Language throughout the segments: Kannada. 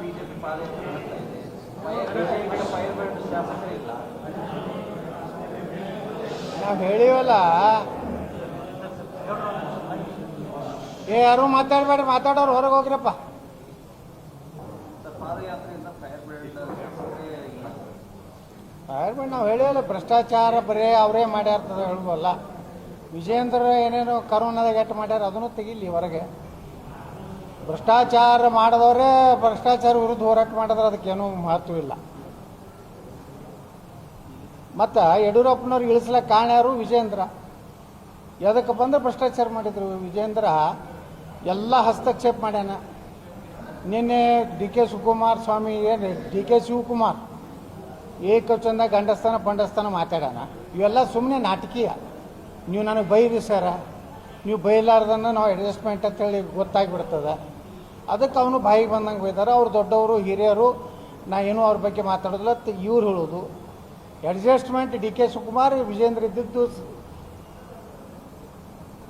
ಬಿಜೆಪಿ ಪಾದಯಾತ್ರೆ ಮಾಡ್ತಾ ಇದೆ. ಬಿಜೆಪಿ ಫೈರ್ ಶಾಸಕರಿಲ್ಲ ನಾವು ಹೇಳಿವಲ್ಲ. ಏ ಯಾರು ಮಾತಾಡ್ಬೇಡ್ರಿ ಮಾತಾಡೋರು ಹೊರಗೆ ಹೋಗ್ರಪ್ಪ. ಸರ್ ಪಾದಯಾತ್ರೆಯಿಂದ ಫೈರ್ ಬ್ರ್ಯಾಂಡ್ ಶಾಸಕರೇ ಇಲ್ಲ. ಹೇಳ್ಬೇಡಿ ನಾವು ಹೇಳಿವಲ್ಲ ಭ್ರಷ್ಟಾಚಾರ ಬರೇ ಅವರೇ ಮಾಡ್ಯಾರ್ತದ ಹೇಳ್ಬೋಲ್ಲ ವಿಜಯೇಂದ್ರ ಏನೇನೋ ಕರೋನಾದಾಗ ಎಟ್ಟು ಮಾಡ್ಯಾರ ಅದನ್ನು ತೆಗಿಲಿ ಹೊರಗೆ. ಭ್ರಷ್ಟಾಚಾರ ಮಾಡಿದವರೇ ಭ್ರಷ್ಟಾಚಾರ ವಿರುದ್ಧ ಹೋರಾಟ ಮಾಡಿದ್ರೆ ಅದಕ್ಕೇನು ಮಹತ್ವ ಇಲ್ಲ. ಮತ್ತು ಯಡಿಯೂರಪ್ಪನವ್ರು ಇಳಿಸ್ಲಕ್ಕೆ ಕಾರಣ ಯಾರು? ವಿಜೇಂದ್ರ ಎದಕ್ಕೆ ಬಂದ್ರೆ ಭ್ರಷ್ಟಾಚಾರ ಮಾಡಿದ್ರು. ವಿಜೇಂದ್ರ ಎಲ್ಲ ಹಸ್ತಕ್ಷೇಪ ಮಾಡ್ಯಾನ. ನಿನ್ನೆ ಡಿ ಕೆ ಶಿವಕುಮಾರ್ ಸ್ವಾಮಿ ಏನು ಡಿ ಕೆ ಶಿವಕುಮಾರ್ ಏಕಚಂದ ಗಂಡಸ್ಥಾನ ಪಂಡಸ್ಥಾನ ಮಾತಾಡೋಣ ಇವೆಲ್ಲ ಸುಮ್ಮನೆ ನಾಟಕೀಯ. ನೀವು ನನಗೆ ಬೈರಿ ಸರ. ನೀವು ಬೈಲಾರ್ದನ್ನ ನಾವು ಅಡ್ಜಸ್ಟ್ಮೆಂಟ್ ಅಂತೇಳಿ ಗೊತ್ತಾಗ್ಬಿಡ್ತದೆ. ಅದಕ್ಕೆ ಅವನು ಬಾಯಿಗೆ ಬಂದಂಗೆ ಬೈದಾರೆ ಅವ್ರು ದೊಡ್ಡವರು, ಹಿರಿಯರು, ನಾ ಏನೂ ಅವ್ರ ಬಗ್ಗೆ ಮಾತಾಡೋದಿಲ್ಲ. ಇವ್ರು ಹೇಳೋದು. Adjustment D K Shivakumar, Vijayendra ಇದ್ದಿದ್ದು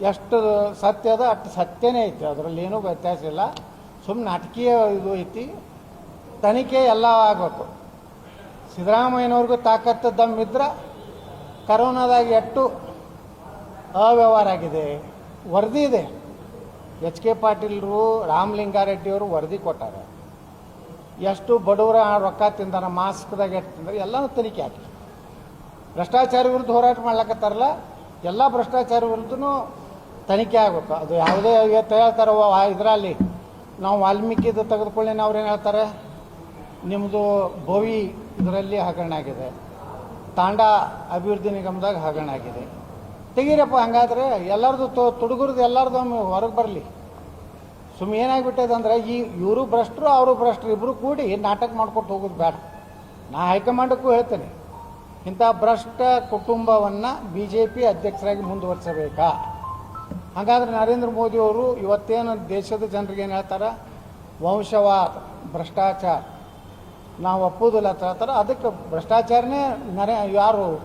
ಎಷ್ಟು ಸತ್ಯ ಅದ, ಅಷ್ಟು ಸತ್ಯನೇ ಐತಿ. ಅದರಲ್ಲಿ ಏನೂ ವ್ಯತ್ಯಾಸ ಇಲ್ಲ. ಸುಮ್ಮನೆ ನಾಟಕೀಯ ಇದು ಐತಿ. ತನಿಖೆ ಎಲ್ಲ ಆಗಬೇಕು. ಸಿದ್ದರಾಮಯ್ಯನವ್ರಿಗೂ ತಾಕತ್ತು ದಮ್ಮಿದ್ರೆ ಕರೋನಾದಾಗ ಎಷ್ಟು ಅವ್ಯವಹಾರ ಆಗಿದೆ. ವರದಿ ಇದೆ. ಎಚ್ ಕೆ ಪಾಟೀಲ್ರು ರಾಮಲಿಂಗಾರೆಡ್ಡಿಯವರು ವರದಿ ಕೊಟ್ಟಾರೆ. ಎಷ್ಟು ಬಡವರ ರೊಕ್ಕ ತಿಂದಾರ, ಮಾಸ್ಕ್ದಾಗ ಎಷ್ಟು ತಿಂದಾರೆ, ಎಲ್ಲನೂ ತನಿಖೆ ಹಾಕಿ. ಭ್ರಷ್ಟಾಚಾರ ವಿರುದ್ಧ ಹೋರಾಟ ಮಾಡ್ಲಕತ್ತಾರಲ್ಲ, ಎಲ್ಲ ಭ್ರಷ್ಟಾಚಾರ ವಿರುದ್ಧನೂ ತನಿಖೆ ಆಗಬೇಕು. ಅದು ಯಾವುದೇ ಇವತ್ತು ಹೇಳ್ತಾರೆ ಇದರಲ್ಲಿ ನಾವು ವಾಲ್ಮೀಕಿದು ಅವ್ರು ಏನು ಹೇಳ್ತಾರೆ? ನಿಮ್ಮದು ಬೋವಿ ಇದರಲ್ಲಿ ಹಗರಣ ಆಗಿದೆ. ತಾಂಡ ಅಭಿವೃದ್ಧಿ ನಿಗಮದಾಗ ಹಗರಣ ಆಗಿದೆ. ತೆಗೀರಪ್ಪ, ಹಂಗಾದ್ರೆ ಎಲ್ಲರದು ತುಡುಗುರ್ದು ಎಲ್ಲರದು ಒಮ್ಮೆ ಹೊರಗೆ ಬರಲಿ. ಸುಮ್ಮನೆ ಏನಾಗ್ಬಿಟ್ಟದೆ ಅಂದ್ರೆ, ಈ ಇವರು ಭ್ರಷ್ಟರು, ಅವರು ಭ್ರಷ್ಟರು ಇಬ್ಬರು ಕೂಡಿ ನಾಟಕ ಮಾಡ್ಕೊಟ್ಟು ಹೋಗೋದು ಬೇಡ. ನಾ ಹೈಕಮಾಂಡಕ್ಕೂ ಹೇಳ್ತೇನೆ, ಇಂಥ ಭ್ರಷ್ಟ ಕುಟುಂಬವನ್ನು ಬಿ ಜೆ ಪಿ ಅಧ್ಯಕ್ಷರಾಗಿ ಮುಂದುವರಿಸಬೇಕಾ? ಹಾಗಾದ್ರೆ ನರೇಂದ್ರ ಮೋದಿಯವರು ಇವತ್ತೇನು ದೇಶದ ಜನರಿಗೆ ಏನು ಹೇಳ್ತಾರೆ? ವಂಶವಾದ, ಭ್ರಷ್ಟಾಚಾರ. ನಾವು ಒಪ್ಪುವುದಿಲ್ಲ ಅಂತ ಹೇಳ್ತಾರೆ. ಅದಕ್ಕೆ ಭ್ರಷ್ಟಾಚಾರನೇ ನರೇ, ಯಾರು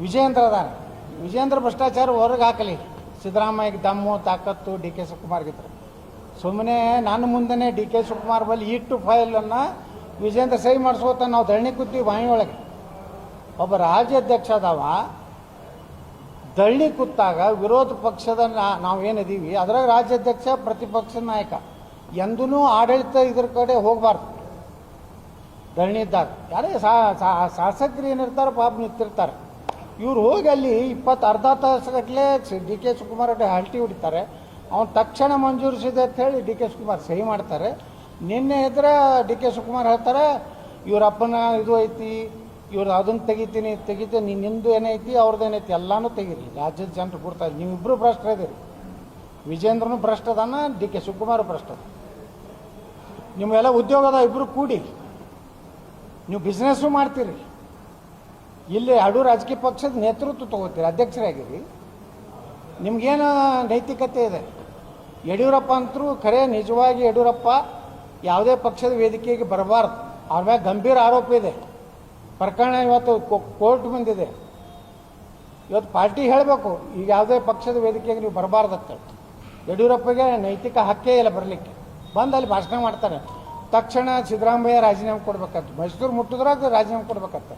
ವಿಜಯೇಂದ್ರ ಅದಾನೆ ವಿಜೇಂದ್ರ ಭ್ರಷ್ಟಾಚಾರ ಹೊರಗೆ ಹಾಕಲಿ. ಸಿದ್ದರಾಮಯ್ಯಗೆ ದಮ್ಮು, ತಾಕತ್ತು ಡಿ ಕೆ ಶಿವಕುಮಾರ್ಗಿದ್ರು ಸುಮ್ಮನೆ ನನ್ನ ಮುಂದೆನೆ ಡಿ ಕೆ ಶಿವಕುಮಾರ್ ಬಲ್ಲಿ ಇಟ್ಟು ಫೈಲನ್ನು ವಿಜೇಂದ್ರ ಸಹಿ ಮಾಡಿಸ್ಕೋತ ನಾವು ಧರಣಿ ಕೂತೀವಿ ಬಾಯಿಯೊಳಗೆ ಒಬ್ಬ ರಾಜ್ಯಾಧ್ಯಕ್ಷ ಅದಾವ. ದಳ್ಳಿ ಕೂತಾಗ ವಿರೋಧ ಪಕ್ಷದ ನಾ- ಅದರಾಗ ಅದ್ರಾಗ ರಾಜ್ಯಾಧ್ಯಕ್ಷ ಪ್ರತಿಪಕ್ಷ ನಾಯಕ. ಎಂದೂ ಆಡಳಿತ ಇದ್ರ ಕಡೆ ಹೋಗಬಾರ್ದು. ದಳ್ಳಿ ಇದ್ದಾಗ. ಯಾರೇ ಶಾಸಕರು ಏನಿರ್ತಾರೆ ಪಾಪ ನಿಂತಿರ್ತಾರೆ. ಇವ್ರು ಹೋಗಿ ಅಲ್ಲಿ ಇಪ್ಪತ್ತು ಅರ್ಧ ತಾಸುಗಟ್ಟಲೆ ಡಿ ಕೆ ಶಿವಕುಮಾರ್ ಅವ್ರಿಗೆ ಹಲ್ಟಿ ಹೊಡಿತಾರೆ. ಅವ್ನು ತಕ್ಷಣ ಮಂಜೂರಿಸಿದೆ ಅಂತ ಹೇಳಿ ಡಿ ಕೆ ಶಿವಕುಮಾರ್ ಸಹಿ ಮಾಡ್ತಾರೆ. ನಿನ್ನೆ ಇದ್ರೆ ಡಿ ಕೆ ಶಿವಕುಮಾರ್ ಹೇಳ್ತಾರೆ, ಇವ್ರ ಅಪ್ಪನ ಇದು ಐತಿ, ಇವ್ರು ಅದನ್ನು ತೆಗಿತೀನಿ ತೆಗಿತೀನಿ, ನೀನು ನಿಂದು ಏನೈತಿ ಅವ್ರದ್ದು ಏನೈತಿ ಎಲ್ಲಾನು ತೆಗೀರಿ. ರಾಜ್ಯದ ಜನರು ಕೊಡ್ತಾರೆ ನೀವಿಬ್ಬರು ಭ್ರಷ್ಟರಿದ್ದೀರಿ ವಿಜೇಂದ್ರನು ಭ್ರಷ್ಟ ಅದಾನ, ಡಿ ಕೆ ಶಿವಕುಮಾರ್ ಭ್ರಷ್ಟ ನಿಮ್ಮೆಲ್ಲ ನಿಮ್ಗೆಲ್ಲ ಉದ್ಯೋಗದ ಇಬ್ಬರು ಕೂಡಿ, ನೀವು ಬಿಸ್ನೆಸ್ಸು ಮಾಡ್ತೀರಿ. ಇಲ್ಲಿ ಅಡು ರಾಜಕೀಯ ಪಕ್ಷದ ನೇತೃತ್ವ ತಗೋತೀರಿ, ಅಧ್ಯಕ್ಷರಾಗಿರಿ. ನಿಮ್ಗೇನು ನೈತಿಕತೆ ಇದೆ? ಯಡಿಯೂರಪ್ಪ ಅಂತರೂ ಖರೆ ನಿಜವಾಗಿ ಯಡಿಯೂರಪ್ಪ ಯಾವುದೇ ಪಕ್ಷದ ವೇದಿಕೆಗೆ ಬರಬಾರ್ದು. ಅವ್ರ ಮ್ಯಾಗ ಗಂಭೀರ ಆರೋಪ ಇದೆ. ಪ್ರಕರಣ ಇವತ್ತು ಕೋರ್ಟ್ ಬಂದಿದೆ ಇವತ್ತು ಪಾರ್ಟಿ ಹೇಳಬೇಕು, ಈಗ ಯಾವುದೇ ಪಕ್ಷದ ವೇದಿಕೆಗೆ ನೀವು ಬರಬಾರ್ದಂತ ಯಡಿಯೂರಪ್ಪಗೆ ನೈತಿಕ ಹಕ್ಕೇ ಇಲ್ಲ ಬರಲಿಕ್ಕೆ. ಬಂದು ಅಲ್ಲಿ ಭಾಷಣ ಮಾಡ್ತಾರೆ. ತಕ್ಷಣ ಸಿದ್ದರಾಮಯ್ಯ ರಾಜೀನಾಮೆ ಕೊಡ್ಬೇಕಂತ. ಮೈಸೂರು ಮುಟ್ಟಿದ್ರಾಗ ರಾಜೀನಾಮೆ ಕೊಡ್ಬೇಕಂತ.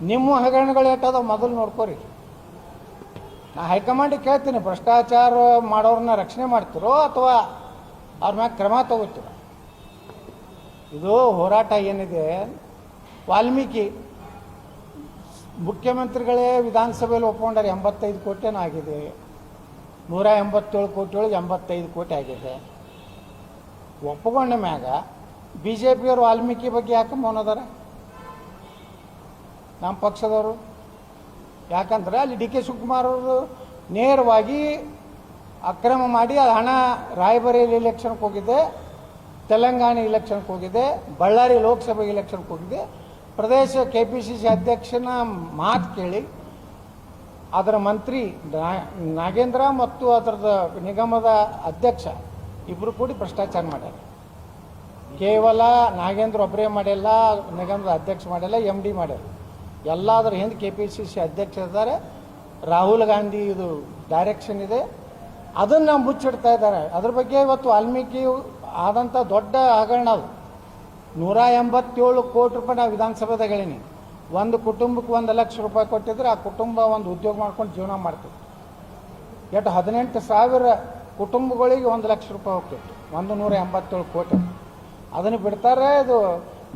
ನಿಮ್ಮ ಹಗರಣಗಳು ಏಟದ ಮೊದಲು ನೋಡ್ಕೋರಿ. ನಾ ಹೈಕಮಾಂಡಿಗೆ ಕೇಳ್ತೀನಿ, ಭ್ರಷ್ಟಾಚಾರ ಮಾಡೋರನ್ನ ರಕ್ಷಣೆ ಮಾಡ್ತಿರೋ ಅಥವಾ ಅವ್ರ ಮ್ಯಾಗ ಕ್ರಮ ತಗೋತೀರೋ? ಇದು ಹೋರಾಟ ಏನಿದೆ? ವಾಲ್ಮೀಕಿ, ಮುಖ್ಯಮಂತ್ರಿಗಳೇ ವಿಧಾನಸಭೆಯಲ್ಲಿ ಒಪ್ಕೊಂಡಾರೆ ಎಂಬತ್ತೈದು ಕೋಟಿನೂ ಆಗಿದೆ. ನೂರ ಎಂಬತ್ತೇಳು ಕೋಟಿ ಒಳಗೆ ಎಂಬತ್ತೈದು ಕೋಟಿ ಆಗಿದೆ. ಒಪ್ಪಿಕೊಂಡ ಮ್ಯಾಗ ಬಿ ಜೆ ಪಿಯವರು ವಾಲ್ಮೀಕಿ ಬಗ್ಗೆ ಯಾಕೆ ಮೌನದಾರ ನಮ್ಮ ಪಕ್ಷದವರು. ಯಾಕಂದ್ರೆ ಅಲ್ಲಿ ಡಿ ಕೆ ಶಿವಕುಮಾರ್ ಅವರು ನೇರವಾಗಿ ಅಕ್ರಮ ಮಾಡಿ ಅದು ಹಣ ರಾಯಬರೇಲಿ ಇಲೆಕ್ಷನ್ಗೆ ಹೋಗಿದೆ, ತೆಲಂಗಾಣ ಇಲೆಕ್ಷನ್ಗೆ ಹೋಗಿದೆ, ಬಳ್ಳಾರಿ ಲೋಕಸಭೆ ಇಲೆಕ್ಷನ್ಗೆ ಹೋಗಿದೆ. ಪ್ರದೇಶ ಕೆ ಪಿ ಸಿ ಸಿ ಅಧ್ಯಕ್ಷನ ಮಾತು ಕೇಳಿ, ಅದರ ಮಂತ್ರಿ ನಾಗೇಂದ್ರ ಮತ್ತು ಅದರದ ನಿಗಮದ ಅಧ್ಯಕ್ಷ ಇಬ್ಬರು ಕೂಡಿ ಭ್ರಷ್ಟಾಚಾರ ಮಾಡ್ಯಾರ. ಕೇವಲ ನಾಗೇಂದ್ರ ಒಬ್ಬರೇ ಮಾಡಿಲ್ಲ ನಿಗಮದ ಅಧ್ಯಕ್ಷ ಮಾಡಿಲ್ಲ ಎಂ ಡಿ ಮಾಡ್ಯಾರ. ಎಲ್ಲಾದ್ರ ಹಿಂದೆ ಕೆ ಪಿ ಸಿ ಸಿ ಅಧ್ಯಕ್ಷರಿದ್ದಾರೆ ರಾಹುಲ್ ಗಾಂಧಿ ಇದು ಡೈರೆಕ್ಷನ್ ಇದೆ. ಅದನ್ನು ಮುಚ್ಚಿಡ್ತಾ ಇದ್ದಾರೆ. ಅದ್ರ ಬಗ್ಗೆ ಇವತ್ತು ವಾಲ್ಮೀಕಿ ಆದಂಥ ದೊಡ್ಡ ಹಗರಣ ಅದು. ನೂರ ಎಂಬತ್ತೇಳು ಕೋಟಿ ರೂಪಾಯಿ ನಾವು ವಿಧಾನಸಭೆದಾಗ ಹೇಳೀನಿ. ಒಂದು ಕುಟುಂಬಕ್ಕೆ ಒಂದು ಲಕ್ಷ ರೂಪಾಯಿ ಕೊಟ್ಟಿದ್ರೆ ಆ ಕುಟುಂಬ ಒಂದು ಉದ್ಯೋಗ ಮಾಡ್ಕೊಂಡು ಜೀವನ ಮಾಡ್ತಿತ್ತು ಎಷ್ಟು ಹದಿನೆಂಟು ಸಾವಿರ ಕುಟುಂಬಗಳಿಗೆ ಒಂದು ಲಕ್ಷ ರೂಪಾಯಿ ಹೋಗ್ತಿತ್ತು ಒಂದು ನೂರ ಎಂಬತ್ತೇಳು ಕೋಟಿ. ಅದನ್ನು ಬಿಡ್ತಾರೆ ಇದು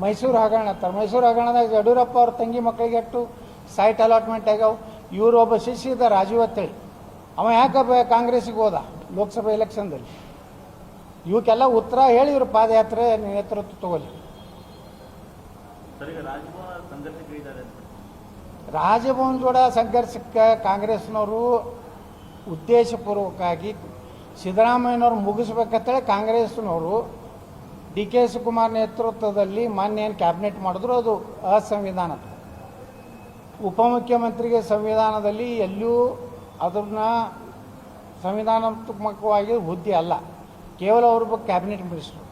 ಮೈಸೂರು ಹಗರಣ ಅಂತಾರೆ ಮೈಸೂರು ಹಗರಣದಾಗ ಯಡಿಯೂರಪ್ಪ ಅವ್ರ ತಂಗಿ ಮಕ್ಕಳಿಗೆ ಎಷ್ಟು ಸೈಟ್ ಅಲಾಟ್ಮೆಂಟ್ ಆಗ್ಯಾವ. ಇವರು ಒಬ್ಬ ಶಿಷ್ಯ ಇದ್ದ ರಾಜೀವ್ ಅಂತೇಳಿ ಅವ ಯಾಕೆ ಕಾಂಗ್ರೆಸ್ಸಿಗೆ ಹೋದ? ಲೋಕಸಭೆ ಎಲೆಕ್ಷನ್ದಲ್ಲಿ. ಇವಕ್ಕೆಲ್ಲ ಉತ್ತರ ಹೇಳಿ ಇವರು ಪಾದಯಾತ್ರೆ ನೇತೃತ್ವ ತಗೊಳ್ಳಿ. ರಾಜಭವನ್ ಜೋಡ ಸಂಘರ್ಷಕ್ಕೆ ಕಾಂಗ್ರೆಸ್ನವರು ಉದ್ದೇಶಪೂರ್ವಕವಾಗಿ ಸಿದ್ದರಾಮಯ್ಯನವ್ರು ಮುಗಿಸ್ಬೇಕಂತೇಳಿ ಕಾಂಗ್ರೆಸ್ನವರು ಡಿ ಕೆ ಶಿವಕುಮಾರ್ ನೇತೃತ್ವದಲ್ಲಿ ಮಾನ್ಯ ಏನು ಕ್ಯಾಬಿನೆಟ್ ಮಾಡಿದ್ರು ಅದು ಅಸಂವಿಧಾನ. ಉಪಮುಖ್ಯಮಂತ್ರಿಗೆ ಸಂವಿಧಾನದಲ್ಲಿ ಎಲ್ಲೂ ಅದನ್ನ ಸಂವಿಧಾನಾತ್ಮಕವಾಗಿ ಹುದ್ದೆ ಅಲ್ಲ. ಕೇವಲ ಅವ್ರೊಬ್ಬ ಕ್ಯಾಬಿನೆಟ್ ಮಿನಿಸ್ಟ್ರು.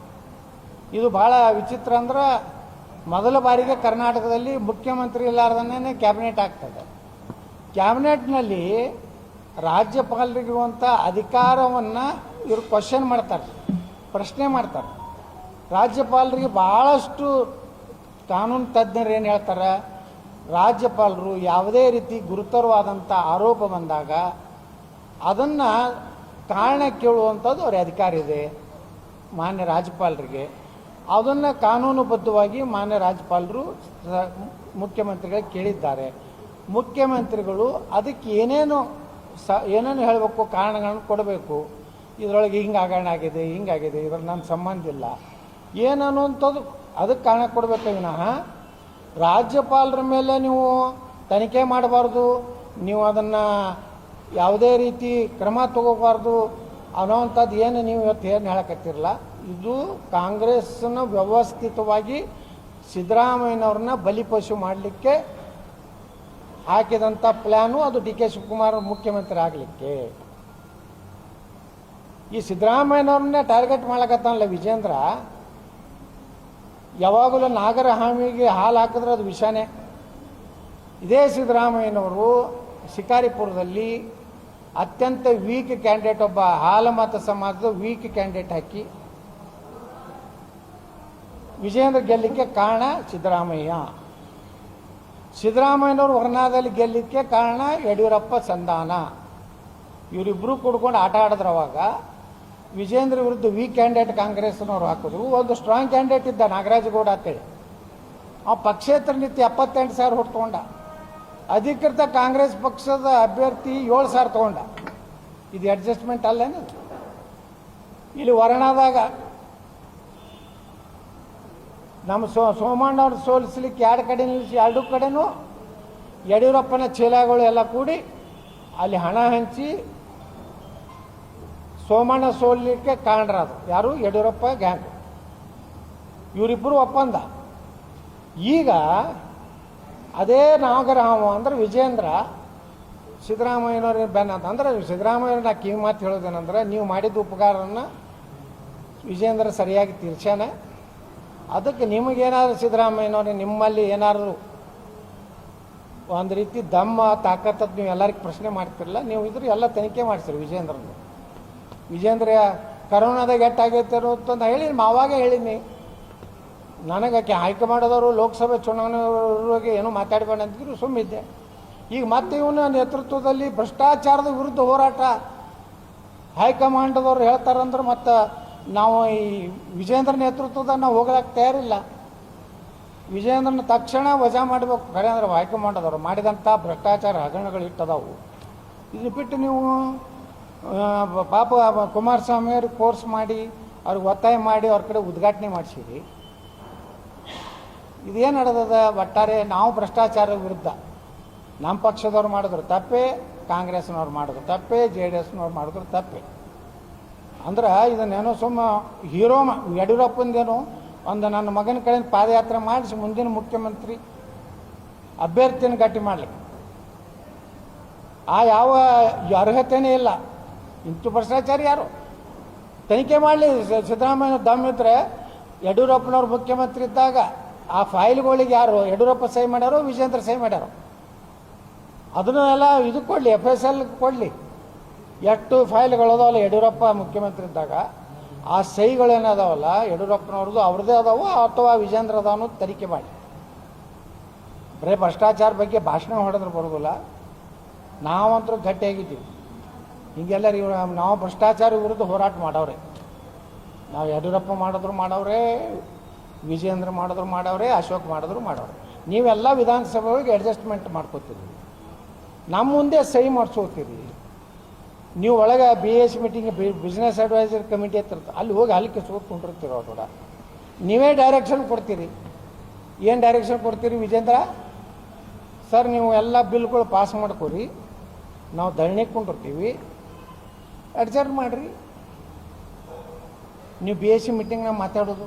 ಇದು ಭಾಳ ವಿಚಿತ್ರ ಅಂದ್ರೆ ಮೊದಲ ಬಾರಿಗೆ ಕರ್ನಾಟಕದಲ್ಲಿ ಮುಖ್ಯಮಂತ್ರಿ ಇಲ್ಲಾರ್ದನೇ ಕ್ಯಾಬಿನೆಟ್ ಆಗ್ತದೆ ಕ್ಯಾಬಿನೆಟ್ನಲ್ಲಿ ರಾಜ್ಯಪಾಲರಿಗಿರುವಂಥ ಅಧಿಕಾರವನ್ನು ಇವರು ಕ್ವಶನ್ ಮಾಡ್ತಾರೆ, ಪ್ರಶ್ನೆ ಮಾಡ್ತಾರೆ. ರಾಜ್ಯಪಾಲರಿಗೆ ಭಾಳಷ್ಟು ಕಾನೂನು ತಜ್ಞರು ಏನು ಹೇಳ್ತಾರೆ? ರಾಜ್ಯಪಾಲರು ಯಾವುದೇ ರೀತಿ ಗುರುತರವಾದಂಥ ಆರೋಪ ಬಂದಾಗ ಅದನ್ನು ಕಾರಣ ಕೇಳುವಂಥದ್ದು ಅವ್ರ ಅಧಿಕಾರ ಇದೆ, ಮಾನ್ಯ ರಾಜ್ಯಪಾಲರಿಗೆ. ಅದನ್ನು ಕಾನೂನುಬದ್ಧವಾಗಿ ಮಾನ್ಯ ರಾಜ್ಯಪಾಲರು ಮುಖ್ಯಮಂತ್ರಿಗಳು ಕೇಳಿದ್ದಾರೆ. ಮುಖ್ಯಮಂತ್ರಿಗಳು ಅದಕ್ಕೆ ಏನೇನು ಸ, ಏನೇನು ಹೇಳಬೇಕು, ಕಾರಣಗಳನ್ನು ಕೊಡಬೇಕು. ಇದರೊಳಗೆ ಹಿಂಗೆ ಆಗಣ ಆಗಿದೆ, ಹಿಂಗಾಗಿದೆ ಇದ್ರ ನನ್ನ ಸಂಬಂಧ ಇಲ್ಲ. ಏನು ಅನ್ನುವಂಥದ್ದು ಅದಕ್ಕೆ ಕಾರಣ ಕೊಡಬೇಕು ವಿನಃ, ರಾಜ್ಯಪಾಲರ ಮೇಲೆ ನೀವು ತನಿಖೆ ಮಾಡಬಾರ್ದು, ನೀವು ಅದನ್ನು ಯಾವುದೇ ರೀತಿ ಕ್ರಮ ತಗೋಬಾರ್ದು ಅನ್ನೋವಂಥದ್ದು ಏನು ನೀವು ಇವತ್ತು ಏನು ಹೇಳಕತ್ತಿರಲ್ಲ. ಇದು ಕಾಂಗ್ರೆಸ್ನ ವ್ಯವಸ್ಥಿತವಾಗಿ ಸಿದ್ದರಾಮಯ್ಯನವ್ರನ್ನ ಬಲಿಪಶು ಮಾಡಲಿಕ್ಕೆ ಹಾಕಿದಂಥ ಪ್ಲ್ಯಾನು ಅದು ಡಿ ಕೆ ಶಿವಕುಮಾರ್ ಮುಖ್ಯಮಂತ್ರಿ ಆಗಲಿಕ್ಕೆ. ಈ ಸಿದ್ದರಾಮಯ್ಯನವ್ರನ್ನೇ ಟಾರ್ಗೆಟ್ ಮಾಡಕತ್ತಾನಲ್ಲ ವಿಜೇಂದ್ರ ಯಾವಾಗಲೂ ನಾಗರ ಹಾಮಿಗೆ ಹಾಲು ಹಾಕಿದ್ರೆ ಅದು ವಿಷಾನೇ. ಇದೇ ಸಿದ್ದರಾಮಯ್ಯನವರು ಶಿಕಾರಿಪುರದಲ್ಲಿ ಅತ್ಯಂತ ವೀಕ್ ಕ್ಯಾಂಡಿಡೇಟ್ ಒಬ್ಬ ಹಾಲಮತ ಸಮಾಜದ ವೀಕ್ ಕ್ಯಾಂಡಿಡೇಟ್ ಹಾಕಿ ವಿಜೇಂದ್ರ ಗೆಲ್ಲಿಕ್ಕೆ ಕಾರಣ ಸಿದ್ದರಾಮಯ್ಯ. ಸಿದ್ದರಾಮಯ್ಯನವರು ಹೊರನಾದಲ್ಲಿ ಗೆಲ್ಲಿಕ್ಕೆ ಕಾರಣ ಯಡಿಯೂರಪ್ಪ ಸಂಧಾನ. ಇವರಿಬ್ಬರು ಕೂಡ್ಕೊಂಡು ಆಟ ಆಡಿದ್ರು ಅವಾಗ ವಿಜೇಂದ್ರ ವಿರುದ್ಧ ವೀಕ್ ಕ್ಯಾಂಡಿಡೇಟ್ ಕಾಂಗ್ರೆಸ್ನವ್ರು ಹಾಕಿದ್ರು. ಒಂದು ಸ್ಟ್ರಾಂಗ್ ಕ್ಯಾಂಡಿಡೇಟ್ ಇದ್ದ ನಾಗರಾಜಗೌಡ ಅಂತೇಳಿ. ಆ ಪಕ್ಷೇತರ ನಿತ್ಯ ಎಪ್ಪತ್ತೆಂಟು ಸಾವಿರ ಹೊಟ್ಟು ಅಧಿಕೃತ ಕಾಂಗ್ರೆಸ್ ಪಕ್ಷದ ಅಭ್ಯರ್ಥಿ ಏಳು ಸಾವಿರ ತೊಗೊಂಡ. ಇದು ಅಡ್ಜಸ್ಟ್ಮೆಂಟ್ ಅಲ್ಲೇನು ಇಲ್ಲಿ ವರ್ಣದಾಗ ನಮ್ಮ ಸೋ ಸೋಮಣ್ಣವ್ರು ಸೋಲಿಸ್ಲಿಕ್ಕೆ ಎರಡು ಕಡೆ ನಿಲ್ಲಿಸಿ, ಎರಡು ಕಡೆನೂ ಯಡಿಯೂರಪ್ಪನ ಚೀಲಗಳು ಎಲ್ಲ ಕೂಡಿ ಅಲ್ಲಿ ಹಣ ಹಂಚಿ ಸೋಮಣ್ಣ ಸೋಲಿಕ್ಕೆ ಕಾರಣರಾದ್ರು ಯಾರು? ಯಡಿಯೂರಪ್ಪ, ಗ್ಯಾಂಗ್. ಇವರಿಬ್ಬರು ಒಪ್ಪಂದ. ಈಗ ಅದೇ ನಾಗರಾಮ ಅಂದ್ರೆ ವಿಜೇಂದ್ರ, ಸಿದ್ದರಾಮಯ್ಯನವ್ರ ಬೆನ್ನ ಅಂತ. ಅಂದ್ರೆ ಸಿದ್ದರಾಮಯ್ಯವ್ರ ನಾ ಕಿವಿ ಮಾತು ಹೇಳೋದೇನಂದ್ರೆ, ನೀವು ಮಾಡಿದ ಉಪಕಾರವನ್ನು ವಿಜೇಂದ್ರ ಸರಿಯಾಗಿ ತೀರ್ಸ್ಯಾನ. ಅದಕ್ಕೆ ನಿಮಗೇನಾದ್ರೂ ಸಿದ್ದರಾಮಯ್ಯನವ್ರೆ, ನಿಮ್ಮಲ್ಲಿ ಏನಾದರೂ ಒಂದು ರೀತಿ ದಮ್ಮ ತಾಕತ್ತದ್ದು ನೀವು ಎಲ್ಲರಿಗೂ ಪ್ರಶ್ನೆ ಮಾಡ್ತಿರಲ್ಲ ನೀವು ಇದ್ರ ಎಲ್ಲ ತನಿಖೆ ಮಾಡಿಸಿರಿ ವಿಜೇಂದ್ರನ. ವಿಜೇಂದ್ರ ಕರೋನಾದಾಗ ಎಟ್ಟಾಗೈತೆ ಅಂತ ಹೇಳಿ ಮಾವಾಗೆ ಹೇಳಿನಿ ನನಗೆ ಆಕೆ ಹೈಕಮಾಂಡದವರು, ಲೋಕಸಭೆ ಚುನಾವಣೆ ಏನೋ ಮಾತಾಡಬೇಡ ಅಂತಿದ್ರು, ಸುಮ್ಮಿದ್ದೆ. ಈಗ ಮತ್ತೆ ಇವನ ನೇತೃತ್ವದಲ್ಲಿ ಭ್ರಷ್ಟಾಚಾರದ ವಿರುದ್ಧ ಹೋರಾಟ. ಹೈಕಮಾಂಡದವ್ರು ಹೇಳ್ತಾರಂದ್ರೆ ಮತ್ತು ನಾವು ಈ ವಿಜೇಂದ್ರ ನೇತೃತ್ವದ ನಾವು ಹೋಗ್ಲಾಕೆ ತಯಾರಿಲ್ಲ. ವಿಜೇಂದ್ರನ ತಕ್ಷಣ ವಜಾ ಮಾಡಬೇಕು, ಕರೆ ಅಂದ್ರೆ ಹೈಕಮಾಂಡದವ್ರು ಮಾಡಿದಂಥ ಭ್ರಷ್ಟಾಚಾರ ಹಗರಣಗಳು ಇಟ್ಟದವು ಇದನ್ನು ಬಿಟ್ಟು ನೀವು ಪಾಪ ಕುಮಾರಸ್ವಾಮಿ ಅವರು ಕೋರ್ಸ್ ಮಾಡಿ, ಅವ್ರಿಗೆ ಒತ್ತಾಯ ಮಾಡಿ ಅವ್ರ ಕಡೆ ಉದ್ಘಾಟನೆ ಮಾಡಿಸಿರಿ. ಇದೇನು ನಡೆದದ? ಒಟ್ಟಾರೆ ನಾವು ಭ್ರಷ್ಟಾಚಾರ ವಿರುದ್ಧ. ನಮ್ಮ ಪಕ್ಷದವ್ರು ಮಾಡಿದ್ರು ತಪ್ಪೇ, ಕಾಂಗ್ರೆಸ್ನವ್ರು ಮಾಡಿದ್ರು ತಪ್ಪೇ, ಜೆ ಡಿ ಎಸ್ನವ್ರು ಮಾಡಿದ್ರು ತಪ್ಪೇ. ಅಂದ್ರೆ ಇದನ್ನೇನೋ ಸುಮ್ಮ ಹೀರೋ ಯಡಿಯೂರಪ್ಪಂದೇನು ಒಂದು ನನ್ನ ಮಗನ ಕಡೆಯಿಂದ ಪಾದಯಾತ್ರೆ ಮಾಡಿಸಿ ಮುಂದಿನ ಮುಖ್ಯಮಂತ್ರಿ ಅಭ್ಯರ್ಥಿನ ಗಟ್ಟಿ ಮಾಡಲಿಕ್ಕೆ. ಆ ಯಾವ ಅರ್ಹತೆಯೇ ಇಲ್ಲ. ಇಂಥ ಭ್ರಷ್ಟಾಚಾರ ಯಾರು? ತನಿಖೆ ಮಾಡಲಿ ಸಿದ್ದರಾಮಯ್ಯ ದಮ್ ಇದ್ರೆ ಯಡಿಯೂರಪ್ಪನವ್ರು ಮುಖ್ಯಮಂತ್ರಿ ಇದ್ದಾಗ ಆ ಫೈಲ್ಗಳಿಗೆ ಯಾರು ಯಡಿಯೂರಪ್ಪ ಸಹಿ ಮಾಡ್ಯಾರೋ ವಿಜೇಂದ್ರ ಸಹಿ ಮಾಡ್ಯಾರೋ? ಅದನ್ನು ಎಲ್ಲ ಇದು ಕೊಡಲಿ ಎಫ್ ಎಸ್ ಎಲ್ ಕೊಡಲಿ. ಎಷ್ಟು ಫೈಲ್ಗಳು ಅದಾವಲ್ಲ ಯಡಿಯೂರಪ್ಪ ಮುಖ್ಯಮಂತ್ರಿ ಇದ್ದಾಗ, ಆ ಸಹಿಗಳೇನದಾವಲ್ಲ ಯಡಿಯೂರಪ್ಪನವ್ರದ್ದು ಅವ್ರದ್ದೇ ಅದಾವ ಅಥವಾ ವಿಜೇಂದ್ರ ಅದಾವನು ತನಿಖೆ ಮಾಡಿ ಬರೀ ಭ್ರಷ್ಟಾಚಾರ ಬಗ್ಗೆ ಭಾಷಣ ಹೊಡೆದ್ರೆ ಬರೋದಿಲ್ಲ. ನಾವಂತರೂ ಗಟ್ಟಿಯಾಗಿದ್ದೀವಿ. ಹಿಂಗೆಲ್ಲ ಇವ್ರು ನಾವು ಭ್ರಷ್ಟಾಚಾರ ವಿರುದ್ಧ ಹೋರಾಟ ಮಾಡವ್ರೆ. ನಾವು ಯಡಿಯೂರಪ್ಪ ಮಾಡಿದ್ರು ಮಾಡವ್ರೆ, ವಿಜಯೇಂದ್ರ ಮಾಡಿದ್ರು ಮಾಡವ್ರೆ, ಅಶೋಕ್ ಮಾಡಿದ್ರು ಮಾಡವ್ರೆ. ನೀವೆಲ್ಲ ವಿಧಾನಸಭೆ ಒಳಗೆ ಅಡ್ಜಸ್ಟ್ಮೆಂಟ್ ಮಾಡ್ಕೋತೀರಿ. ನಮ್ಮ ಮುಂದೆ ಸಹಿ ಮಾಡಿಸ್ಕೋತೀರಿ ನೀವು ಒಳಗೆ B S meeting business adviser committee ಹತ್ರ ಅಲ್ಲಿ ಹೋಗಿ ಅಲ್ಲಿ ಕಿಸ್ಕೊಂಡ್ಕೊಂಡಿರ್ತೀರ ಕೂಡ. ನೀವೇ ಡೈರೆಕ್ಷನ್ ಕೊಡ್ತೀರಿ. ಏನು ಡೈರೆಕ್ಷನ್ ಕೊಡ್ತೀರಿ ವಿಜೇಂದ್ರ? ಸರ್, ನೀವು ಎಲ್ಲ ಬಿಲ್ಗಳು ಪಾಸ್ ಮಾಡ್ಕೊರಿ. ನಾವು ಧರಣಿ ಕೊಂಡಿರ್ತೀವಿ. ಅಡ್ಜಸ್ಟ್ ಮಾಡಿರಿ. ನೀವು ಬಿ ಎಸ್ ಸಿ ಮೀಟಿಂಗ್ನಾಗ ಮಾತಾಡೋದು.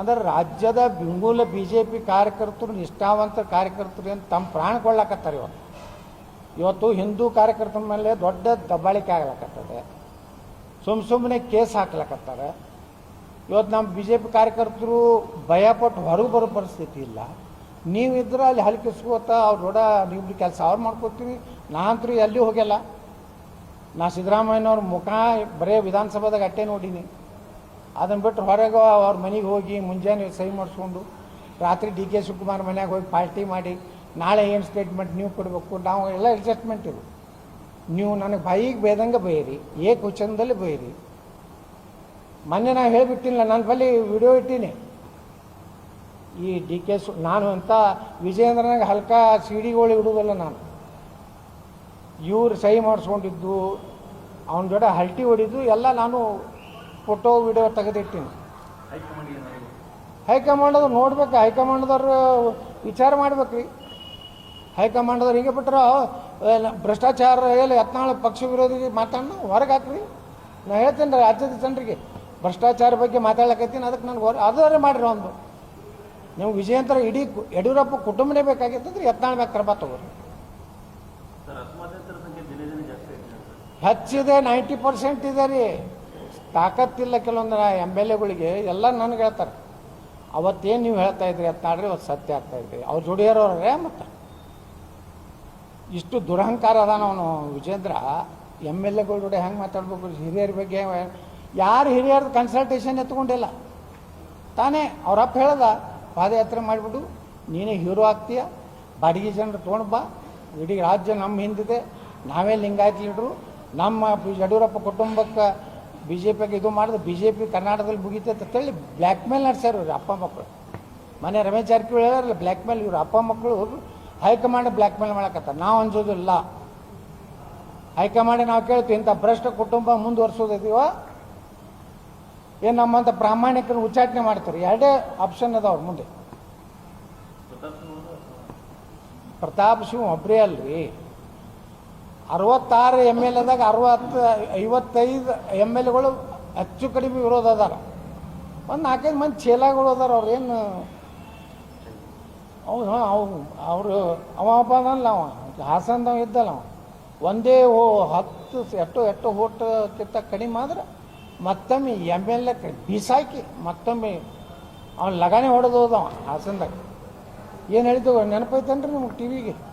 ಅಂದ್ರೆ ರಾಜ್ಯದ ಬೆಂಗೂಲ ಬಿ ಜೆ ಪಿ ಕಾರ್ಯಕರ್ತರು, ನಿಷ್ಠಾವಂತ ಕಾರ್ಯಕರ್ತರು ಅಂತ ತಮ್ಮ ಪ್ರಾಣ ಕೊಡ್ಲಾಕತ್ತಾರೆ ಇವತ್ತು ಇವತ್ತು ಹಿಂದೂ ಕಾರ್ಯಕರ್ತರ ಮೇಲೆ ದೊಡ್ಡ ದಬ್ಬಾಳಿಕೆ ಆಗ್ಲಕತ್ತದೆ. ಸುಮ್ಮ ಸುಮ್ಮನೆ ಕೇಸ್ ಹಾಕ್ಲಕತ್ತಾರೆ. ಇವತ್ತು ನಮ್ಮ ಬಿ ಜೆ ಪಿ ಕಾರ್ಯಕರ್ತರು ಭಯಪಟ್ಟು ಹೊರಗೆ ಬರೋ ಪರಿಸ್ಥಿತಿ ಇಲ್ಲ. ನೀವಿದ್ರೆ ಅಲ್ಲಿ ಹಲ್ಕಿಸ್ಕೋತ ಅವ್ರು ದೊಡ್ಡ ನೀವು ಕೆಲಸ ಅವ್ರು ಮಾಡ್ಕೋತೀವಿ ನಾನಂತರೂ ಎಲ್ಲಿ ಹೋಗ್ಯಲ್ಲ ನಾ ಸಿದ್ದರಾಮಯ್ಯನವ್ರ ಮುಖ ಬರೇ ವಿಧಾನಸಭಾದಾಗ ಅಟ್ಟೆ ನೋಡೀನಿ. ಅದನ್ನು ಬಿಟ್ಟು ಹೊರಗೆ ಅವ್ರ ಮನೆಗೆ ಹೋಗಿ ಮುಂಜಾನೆ ಸಹಿ ಮಾಡಿಸ್ಕೊಂಡು ರಾತ್ರಿ ಡಿ ಕೆ ಶಿವಕುಮಾರ್ ಮನೆಯಾಗ ಹೋಗಿ ಪಾರ್ಟಿ ಮಾಡಿ ನಾಳೆ ಏನು ಸ್ಟೇಟ್ಮೆಂಟ್ ನೀವು ಕೊಡಬೇಕು. ನಾವು ಎಲ್ಲ ಅಡ್ಜಸ್ಟ್ಮೆಂಟ್ ಇರು ನೀವು ನನಗೆ ಬಾಯಿಗೆ ಬೇದಂಗೆ ಬೈರಿ ಏಕ ವಚನದಲ್ಲಿ ಬೈರಿ. ಮೊನ್ನೆ ನಾನು ಹೇಳಿಬಿಟ್ಟಿಲ್ಲ ನನ್ನ ಬಳಿ ವಿಡಿಯೋ ಇಟ್ಟೀನಿ. ಈ ಡಿ ಕೆ ಸು, ನಾನು ಅಂತ ವಿಜಯೇಂದ್ರನಾಗ ಹಲ್ಕ ಸಿಡಿಗಳು ಇಡುವುದಲ್ಲ ನಾನು. ಇವ್ರು ಸಹಿ ಮಾಡಿಸ್ಕೊಂಡಿದ್ದು, ಅವನ ಜೊತೆ ಹಲ್ಟಿ ಹೊಡಿದ್ದು, ಎಲ್ಲ ನಾನು ಫೋಟೋ, ವಿಡಿಯೋ ತೆಗೆದಿಟ್ಟಿನಿ. ಹೈಕಮಾಂಡದವ್ರು ನೋಡ್ಬೇಕು. ಹೈಕಮಾಂಡದವ್ರು ವಿಚಾರ ಮಾಡ್ಬೇಕು. ರೀ ಹೈಕಮಾಂಡದವ್ರು ಹೀಗೆ ಬಿಟ್ರೆ ಭ್ರಷ್ಟಾಚಾರ ಎಲ್ಲ ಯತ್ನಾಳ ಪಕ್ಷ ವಿರೋಧಿ ಮಾತಾಡೋಣ ಹೊರಗೆ ಹಾಕ್ರಿ. ನಾ ಹೇಳ್ತೀನಿ ರಾಜ್ಯದ ಜನರಿಗೆ ಭ್ರಷ್ಟಾಚಾರ ಬಗ್ಗೆ ಮಾತಾಡ್ಲಕತ್ತೀನಿ. ಅದಕ್ಕೆ ನನಗೆ ಹೊರ ಅದರೇ ಮಾಡಿರಿ ಒಂದು ನೀವು ವಿಜಯಂತರ ಇಡೀ ಯಡಿಯೂರಪ್ಪ ಕುಟುಂಬನೇ ಬೇಕಾಗಿತ್ತಂದ್ರೆ ಯತ್ನಾಳ ಮ್ಯಾಗ ಕ್ರಮ ತಗೋರಿ ಸರ್ ಅಸಮಾಧಾನಿತರ ಸಂಖ್ಯೆ ದಿನೇ ದಿನೇ ಜಾಸ್ತಿ ಆಗ್ತಿದೆ ಸರ್ ಹೆಚ್ಚಿದೆ ನೈಂಟಿ ಪರ್ಸೆಂಟ್ ಇದೆ ರೀ. ತಾಕತ್ತಿಲ್ಲ ಕೆಲವೊಂದು ಎಂ ಎಲ್ ಎಗಳಿಗೆ ಎಲ್ಲ ನನಗೆ ಹೇಳ್ತಾರೆ. ಅವತ್ತೇನು ನೀವು ಹೇಳ್ತಾ ಇದ್ರಿ ಅಂತ ನಾಡ್ರಿ, ಅವತ್ತು ಸತ್ಯ ಆಗ್ತಾ ಇದ್ರಿ ಅವ್ರು ಜೋಡಿಯಾರವ್ರೆ ಮತ್ತೆ. ಇಷ್ಟು ದುರಹಂಕಾರ ಅದಾನ ಅವನು ವಿಜೇಂದ್ರ. ಎಂ ಎಲ್ ಎಗಳ ಹೆಂಗೆ ಮಾತಾಡ್ಬೇಕು ಹಿರಿಯರ ಬಗ್ಗೆ ಯಾರು ಹಿರಿಯರ್ದು ಕನ್ಸಲ್ಟೇಷನ್ ಎತ್ಕೊಂಡಿಲ್ಲ. ತಾನೇ ಅವರಪ್ಪ ಹೇಳ್ದ, ಪಾದಯಾತ್ರೆ ಮಾಡಿಬಿಡು, ನೀನೇ ಹೀರೋ ಆಗ್ತೀಯ, ಬಾಡಿಗೆ ಜನರು ತೊಗೊಂಡು ಬಾ, ಇಡೀ ರಾಜ್ಯ ನಮ್ಮ ಹಿಂದಿದೆ, ನಾವೇ ಲಿಂಗಾಯತ್ ಲೀಡ್ರು ನಮ್ಮ ಯಡಿಯೂರಪ್ಪ ಕುಟುಂಬಕ್ಕೆ ಬಿ ಜೆ ಪಿಗೆ ಇದು ಮಾಡಿದ್ರೆ ಬಿ ಜೆ ಪಿ ಕರ್ನಾಟಕದಲ್ಲಿ ಮುಗಿತೈತೆ ಅಂತೇಳಿ ಬ್ಲ್ಯಾಕ್ ಮೇಲ್ ನಡೆಸ್ಯಾರ ಇವ್ರ ಅಪ್ಪ ಮಕ್ಕಳು ಮನೆ ರಮೇಶ್ ಜಾರಕಿಹೊಳಿ ಹೇಳ್ಯಾರಲ್ಲ ಬ್ಲ್ಯಾಕ್ ಮೇಲ್ ಇವ್ರ ಅಪ್ಪ ಮಕ್ಕಳು ಹೈಕಮಾಂಡ್ ಬ್ಲ್ಯಾಕ್ ಮೇಲ್ ಮಾಡಕತ್ತಾರೆ. ನಾವು ಅನ್ಸೋದಿಲ್ಲ. ಹೈಕಮಾಂಡ್ ನಾವು ಕೇಳ್ತೀವಿ, ಇಂಥ ಭ್ರಷ್ಟ ಕುಟುಂಬ ಮುಂದುವರ್ಸೋದಿದೀವ ಏನು ನಮ್ಮಂಥ ಪ್ರಾಮಾಣಿಕರು ಉಚ್ಚಾಟನೆ ಮಾಡ್ತಾರೆ? ಎರಡೇ ಆಪ್ಷನ್ ಅದಾವ್ರ ಮುಂದೆ. ಪ್ರತಾಪ್ ಸಿಂಹ ಒಬ್ಬರೇ ಅಲ್ರಿ. ಅರವತ್ತಾರು ಎಂ ಎಲ್ ಎದಾಗ ಅರವತ್ತು, ಐವತ್ತೈದು ಎಂ ಎಲ್ ಎಗಳು ಹೆಚ್ಚು ಕಡಿಮೆ ವಿರೋಧ ಅದಾರ. ಒಂದು ನಾಲ್ಕೈದು ಮಂದಿ ಚೇಲಾಗಳು ಅದಾರ ಅವ್ರು ಏನು? ಅವು, ಹಾಂ, ಅವು, ಅವರು, ಅವ ಒಬ್ಬ ಅದಲ್ಲ ಅವ. ಹಾಸನದವ ಇದ್ದಲ್ಲ ಅವ. ಒಂದೇ ಓ ಹತ್ತು, ಎಷ್ಟೋ ಎಷ್ಟೋ ಓಟ್ಕಿಂತ ಕಡಿಮೆ ಆದ್ರೆ ಮತ್ತೊಮ್ಮೆ ಎಂ ಎಲ್ ಎ ಬೀಸಾಕಿ ಮತ್ತೊಮ್ಮೆ ಅವ್ನು ಲಗಾನೆ ಹೊಡೆದು ಹೋದವ ಹಾಸನದಾಗ. ಏನು ಹೇಳಿದ್ದು ನೆನಪೈತೇನ್ರಿ ನಿಮ್ಗೆ ಟಿ ವಿಗೆ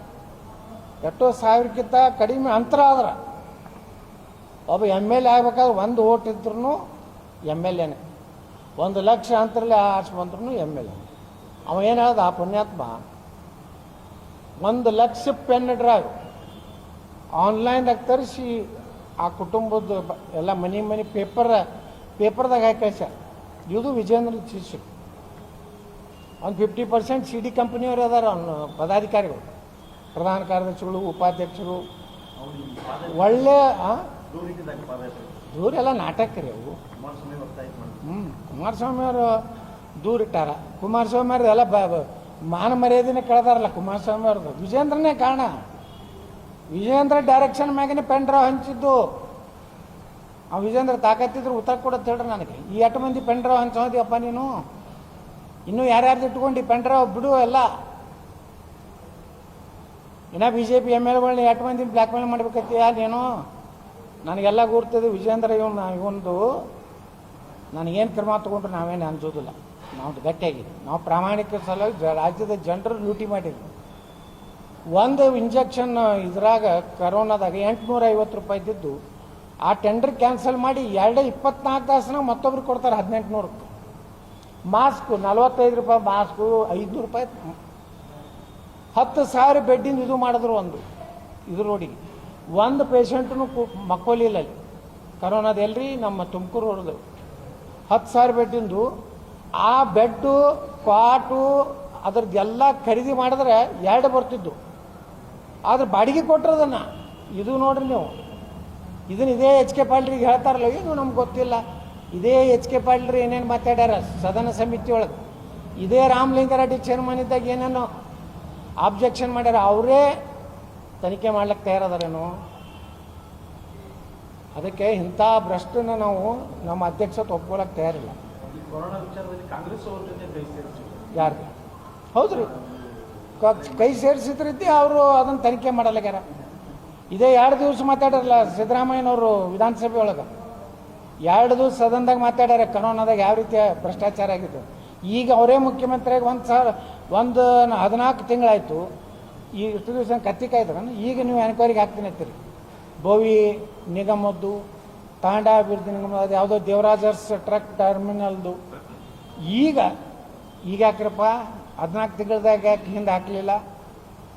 ಎಷ್ಟೋ ಸಾವಿರಕ್ಕಿಂತ ಕಡಿಮೆ ಅಂತರ ಆದ್ರೆ. ಒಬ್ಬ ಎಂ ಎಲ್ ಎ ಆಗ್ಬೇಕಾದ್ರೆ ಒಂದು ಓಟ್ ಇದ್ರೂ ಎಂ ಎಲ್ ಎನೇ ಒಂದು ಲಕ್ಷ ಅಂತರಲ್ಲಿ ಆಚೆ ಬಂದ್ರೂ ಎಂ ಎಲ್ ಎ. ಅವ ಏನು ಹೇಳ್ದ? ಆ ಪುಣ್ಯಾತ್ಮ ಒಂದು ಲಕ್ಷ ಪೆನ್ ಡ್ರೈವ್ ಆನ್ಲೈನ್ದಾಗ ತರಿಸಿ ಆ ಕುಟುಂಬದ ಎಲ್ಲ ಮನಿ ಮನೆ ಪೇಪರ್, ಪೇಪರ್ದಾಗ ಹಾಕಿ ಕಳ್ಸ್ಯಾರ ಇದು ವಿಜೇಂದ್ರ ಶಿಷ್ಯ ಒಂದು ಫಿಫ್ಟಿ ಪರ್ಸೆಂಟ್ ಸಿ ಡಿ ಕಂಪ್ನಿಯವರು ಅದಾರ ಅವನು ಪದಾಧಿಕಾರಿಗಳು. ಪ್ರಧಾನ ಕಾರ್ಯದರ್ಶಿಗಳು, ಉಪಾಧ್ಯಕ್ಷರು. ಒಳ್ಳೆ? ದೂರ ಎಲ್ಲ ನಾಟಕ ರೀ ಅವು. ಹ್ಞೂ ಕುಮಾರಸ್ವಾಮಿ ಅವರು ದೂರ ಇಟ್ಟಾರ. ಕುಮಾರಸ್ವಾಮಿ ಅವ್ರದ್ದು ಎಲ್ಲ ಬ ಮಾನ ಮರ್ಯಾದೆನೇ ಕಳೆದಾರಲ್ಲ ಕುಮಾರಸ್ವಾಮಿ ಅವ್ರದ್ದು. ವಿಜೇಂದ್ರನೇ ಕಾರಣ. ವಿಜೇಂದ್ರ ಡೈರೆಕ್ಷನ್ ಮ್ಯಾಗನೇ ಪೆನ್ ಡ್ರೈವ್ ಹಂಚಿದ್ದು. ಆ ವಿಜೇಂದ್ರ ತಾಕತ್ತಿದ್ರು ಉತ್ತರ ಕೊಡತ್ತೆ ಹೇಳ್ರಿ ನನಗೆ. ಈ ಎಟ್ಟು ಮಂದಿ ಪೆನ್ ಡ್ರೈವ್ ಹಂಚೋದಿಯಪ್ಪ ನೀನು? ಇನ್ನೂ ಯಾರ್ಯಾರ್ದು ಇಟ್ಕೊಂಡು ಪೆನ್ ಡ್ರಾವ್ ಬಿಡು ಎಲ್ಲ. ಇನ್ನ ಬಿ ಜೆ ಪಿ ಎಂ ಎಲ್ಗಳನ್ನ ಎಂಟು ಮಂದಿ ಬ್ಲ್ಯಾಕ್ ಮೇಲ್ ಮಾಡ್ಬೇಕತ್ತೀಯ ನೀನು ನನಗೆಲ್ಲ ಗುರ್ತದೆ ವಿಜೇಂದ್ರ ಇವನ್, ಇವೊಂದು. ನನಗೇನು ಕ್ರಮ ತಗೊಂಡ್ರು ನಾವೇನು ಅನ್ಸೋದಿಲ್ಲ. ನಾವು ಗಟ್ಟಿಯಾಗಿ ನಾವು ಪ್ರಾಮಾಣಿಕ ಸಲುವಾಗಿ ರಾಜ್ಯದ ಜನರು ಲೂಟಿ ಮಾಡಿದ್ರು. ಒಂದು ಇಂಜೆಕ್ಷನ್ ಇದ್ರಾಗ ಕರೋನಾದಾಗ ಎಂಟುನೂರ ಐವತ್ತು ರೂಪಾಯಿ ಇದ್ದಿದ್ದು, ಆ ಟೆಂಡರ್ ಕ್ಯಾನ್ಸಲ್ ಮಾಡಿ ಎರಡು ಇಪ್ಪತ್ನಾಲ್ಕು ತಾಸನ ಮತ್ತೊಬ್ರಿಗೆ ಕೊಡ್ತಾರೆ ಹದಿನೆಂಟುನೂರಕ್ಕೆ. ಮಾಸ್ಕು ನಲ್ವತ್ತೈದು ರೂಪಾಯಿ ಮಾಸ್ಕು ಐದುನೂರು ರೂಪಾಯಿ ಹತ್ತು ಸಾವಿರ ಬೆಡ್ಡಿಂದ ಇದು ಮಾಡಿದ್ರು ಒಂದು, ಇದು ರೋಡಿಗೆ ಒಂದು ಪೇಷಂಟ್ನು ಮಕ್ಕೋಲಿಲ್ಲ ಅಲ್ಲಿ. ಕರೋನಾದ ಎಲ್ರಿ ನಮ್ಮ ತುಮಕೂರು ರೋಡ್ದು ಹತ್ತು ಸಾವಿರ ಬೆಡ್ಡಿಂದು ಆ ಬೆಡ್ಡು, ಕ್ವಾಟು, ಅದ್ರದ್ದೆಲ್ಲ ಖರೀದಿ ಮಾಡಿದ್ರೆ ಎರಡು ಬರ್ತಿದ್ದು. ಆದ್ರೆ ಬಾಡಿಗೆ ಕೊಟ್ಟರದನ್ನು, ಇದು ನೋಡ್ರಿ ನೀವು. ಇದನ್ನ ಇದೇ ಎಚ್ ಕೆ ಪಾಲ್ರಿಗೆ ಹೇಳ್ತಾರಲ್ಲ ಏನು ನಮ್ಗೆ ಗೊತ್ತಿಲ್ಲ. ಇದೇ ಎಚ್ ಕೆ ಪಾಲ್ರಿ ಏನೇನು ಮಾತಾಡ್ಯಾರ, ಸದನ ಸಮಿತಿ ಒಳಗೆ ಇದೇ ರಾಮಲಿಂಗಾರೆಡ್ಡಿ ಚೇರ್ಮನ್ ಇದ್ದಾಗ ಏನೇನೋ ಆಬ್ಜೆಕ್ಷನ್ ಮಾಡ್ಯಾರ, ಅವರೇ ತನಿಖೆ ಮಾಡ್ಲಿಕ್ಕೆ ತಯಾರದಾರೇನು? ಅದಕ್ಕೆ ಇಂಥ ಭ್ರಷ್ಟನ ನಾವು ನಮ್ಮ ಅಧ್ಯಕ್ಷತೆ ಒಪ್ಕೊಳಕ್ಕೆ ತಯಾರಿಲ್ಲ. ಯಾರು? ಹೌದ್ರಿ. ಕ- ಕೈ ಸೇರಿಸಿದ್ರಿದ್ದೆ ಅವರು ಅದನ್ನು ತನಿಖೆ ಮಾಡಲಾಗ್ಯಾರ ಇದೇ ಎರಡು ದಿವಸ ಮಾತಾಡಿರಲ್ಲ ಸಿದ್ದರಾಮಯ್ಯನವರು ವಿಧಾನಸಭೆ ಒಳಗೆ. ಎರಡು ದಿವಸ ಸದನದಾಗ ಮಾತಾಡ್ಯಾರ, ಕರೋನಾದಾಗ ಯಾವ ರೀತಿಯ ಭ್ರಷ್ಟಾಚಾರ ಆಗಿತ್ತು. ಈಗ ಅವರೇ ಮುಖ್ಯಮಂತ್ರಿಯಾಗಿ ಒಂದು ಸಾವಿರ ಒಂದು ಹದಿನಾಲ್ಕು ತಿಂಗಳಾಯಿತು. ಈ ಇಷ್ಟು ದಿವಸ ಕತ್ತಿ ಕಾಯ್ತಾರ ಈಗ ನೀವು ಎನ್ಕ್ವೈರಿಗೆ ಹಾಕ್ತೀನಿ ಅಂತೀರಿ. ಬೋವಿ, ನಿಗಮದ್ದು ತಾಂಡಾ ಅಭಿವೃದ್ಧಿ ನಿಗಮ ಅದು ಯಾವುದೋ ದೇವರಾಜರ್ಸ್ ಟ್ರಕ್ ಟರ್ಮಿನಲ್ದು. ಈಗ ಈಗ ಹಾಕ್ರಪ್ಪ, ಹದಿನಾಲ್ಕು ತಿಂಗಳದಾಗ ಯಾಕೆ ಹಿಂದೆ ಹಾಕಲಿಲ್ಲ?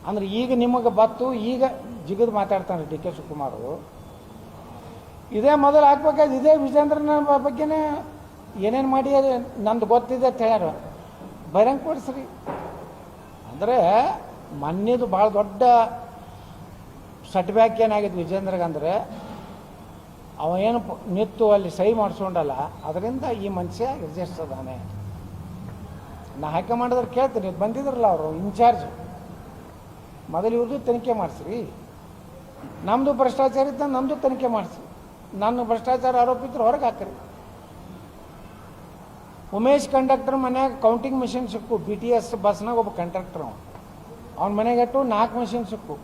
ಅಂದ್ರೆ ಈಗ ನಿಮಗೆ ಬತ್ತು, ಈಗ ಜಿಗಿದು ಮಾತಾಡ್ತಾನೆ ಡಿ ಕೆ ಶಿವಕುಮಾರ್ ಇದೇ ಮೊದಲು ಹಾಕ್ಬೇಕಾದ್ರೆ ಇದೇ ವಿಜೇಂದ್ರನ ಬಗ್ಗೆನೇ ಏನೇನು ಮಾಡಿ ನಂದು ಗೊತ್ತಿದೆ ಅಂತ ಹೇಳ್ಯಾರ. ಬಹಿರಂಗ ಕೊಡಿಸ್ರಿ ಅಂದರೆ ಮೊನ್ನೆದು ಭಾಳ ದೊಡ್ಡ ಸಟ್ಬ್ಯಾಕ್ ಏನಾಗಿದೆ ವಿಜೇಂದ್ರಗಂದ್ರೆ ಅವ ಏನು ನಿತ್ತು ಅಲ್ಲಿ ಸಹಿ ಮಾಡಿಸ್ಕೊಂಡಲ್ಲ, ಅದರಿಂದ ಈ ಮನುಷ್ಯ ರಿಜಿಸ್ಟರ್ ಅದಾನೆ ನಾ ಹಾಕಿ ಮಾಡಿದ್ರೆ ಕೇಳ್ತೀನಿ ಬಂದಿದ್ರಲ್ಲ ಅವರು, ಇನ್ಚಾರ್ಜ್. ಮೊದಲು ಇವ್ರದ್ದು ತನಿಖೆ ಮಾಡಿಸ್ರಿ. ನಮ್ಮದು ಭ್ರಷ್ಟಾಚಾರ ಇದ್ದ ನಮ್ಮದು ತನಿಖೆ ಮಾಡಿಸಿ. ನನ್ನ ಭ್ರಷ್ಟಾಚಾರ ಆರೋಪಿದ್ರು ಹೊರಗೆ ಹಾಕ್ರಿ. ಉಮೇಶ್ ಕಂಡಕ್ಟರ್ ಮನ್ಯಾಗ ಕೌಂಟಿಂಗ್ ಮಿಷಿನ್ ಸಿಕ್ಕು ಬಿ ಟಿ ಎಸ್ ಬಸ್ನಾಗ ಒಬ್ಬ ಕಂಡಕ್ಟರ್ ಅವ ಅವ್ನ ಮನೆಗೆ ಇಟ್ಟು ನಾಲ್ಕು ಮಷಿನ್ ಸಿಕ್ಕು.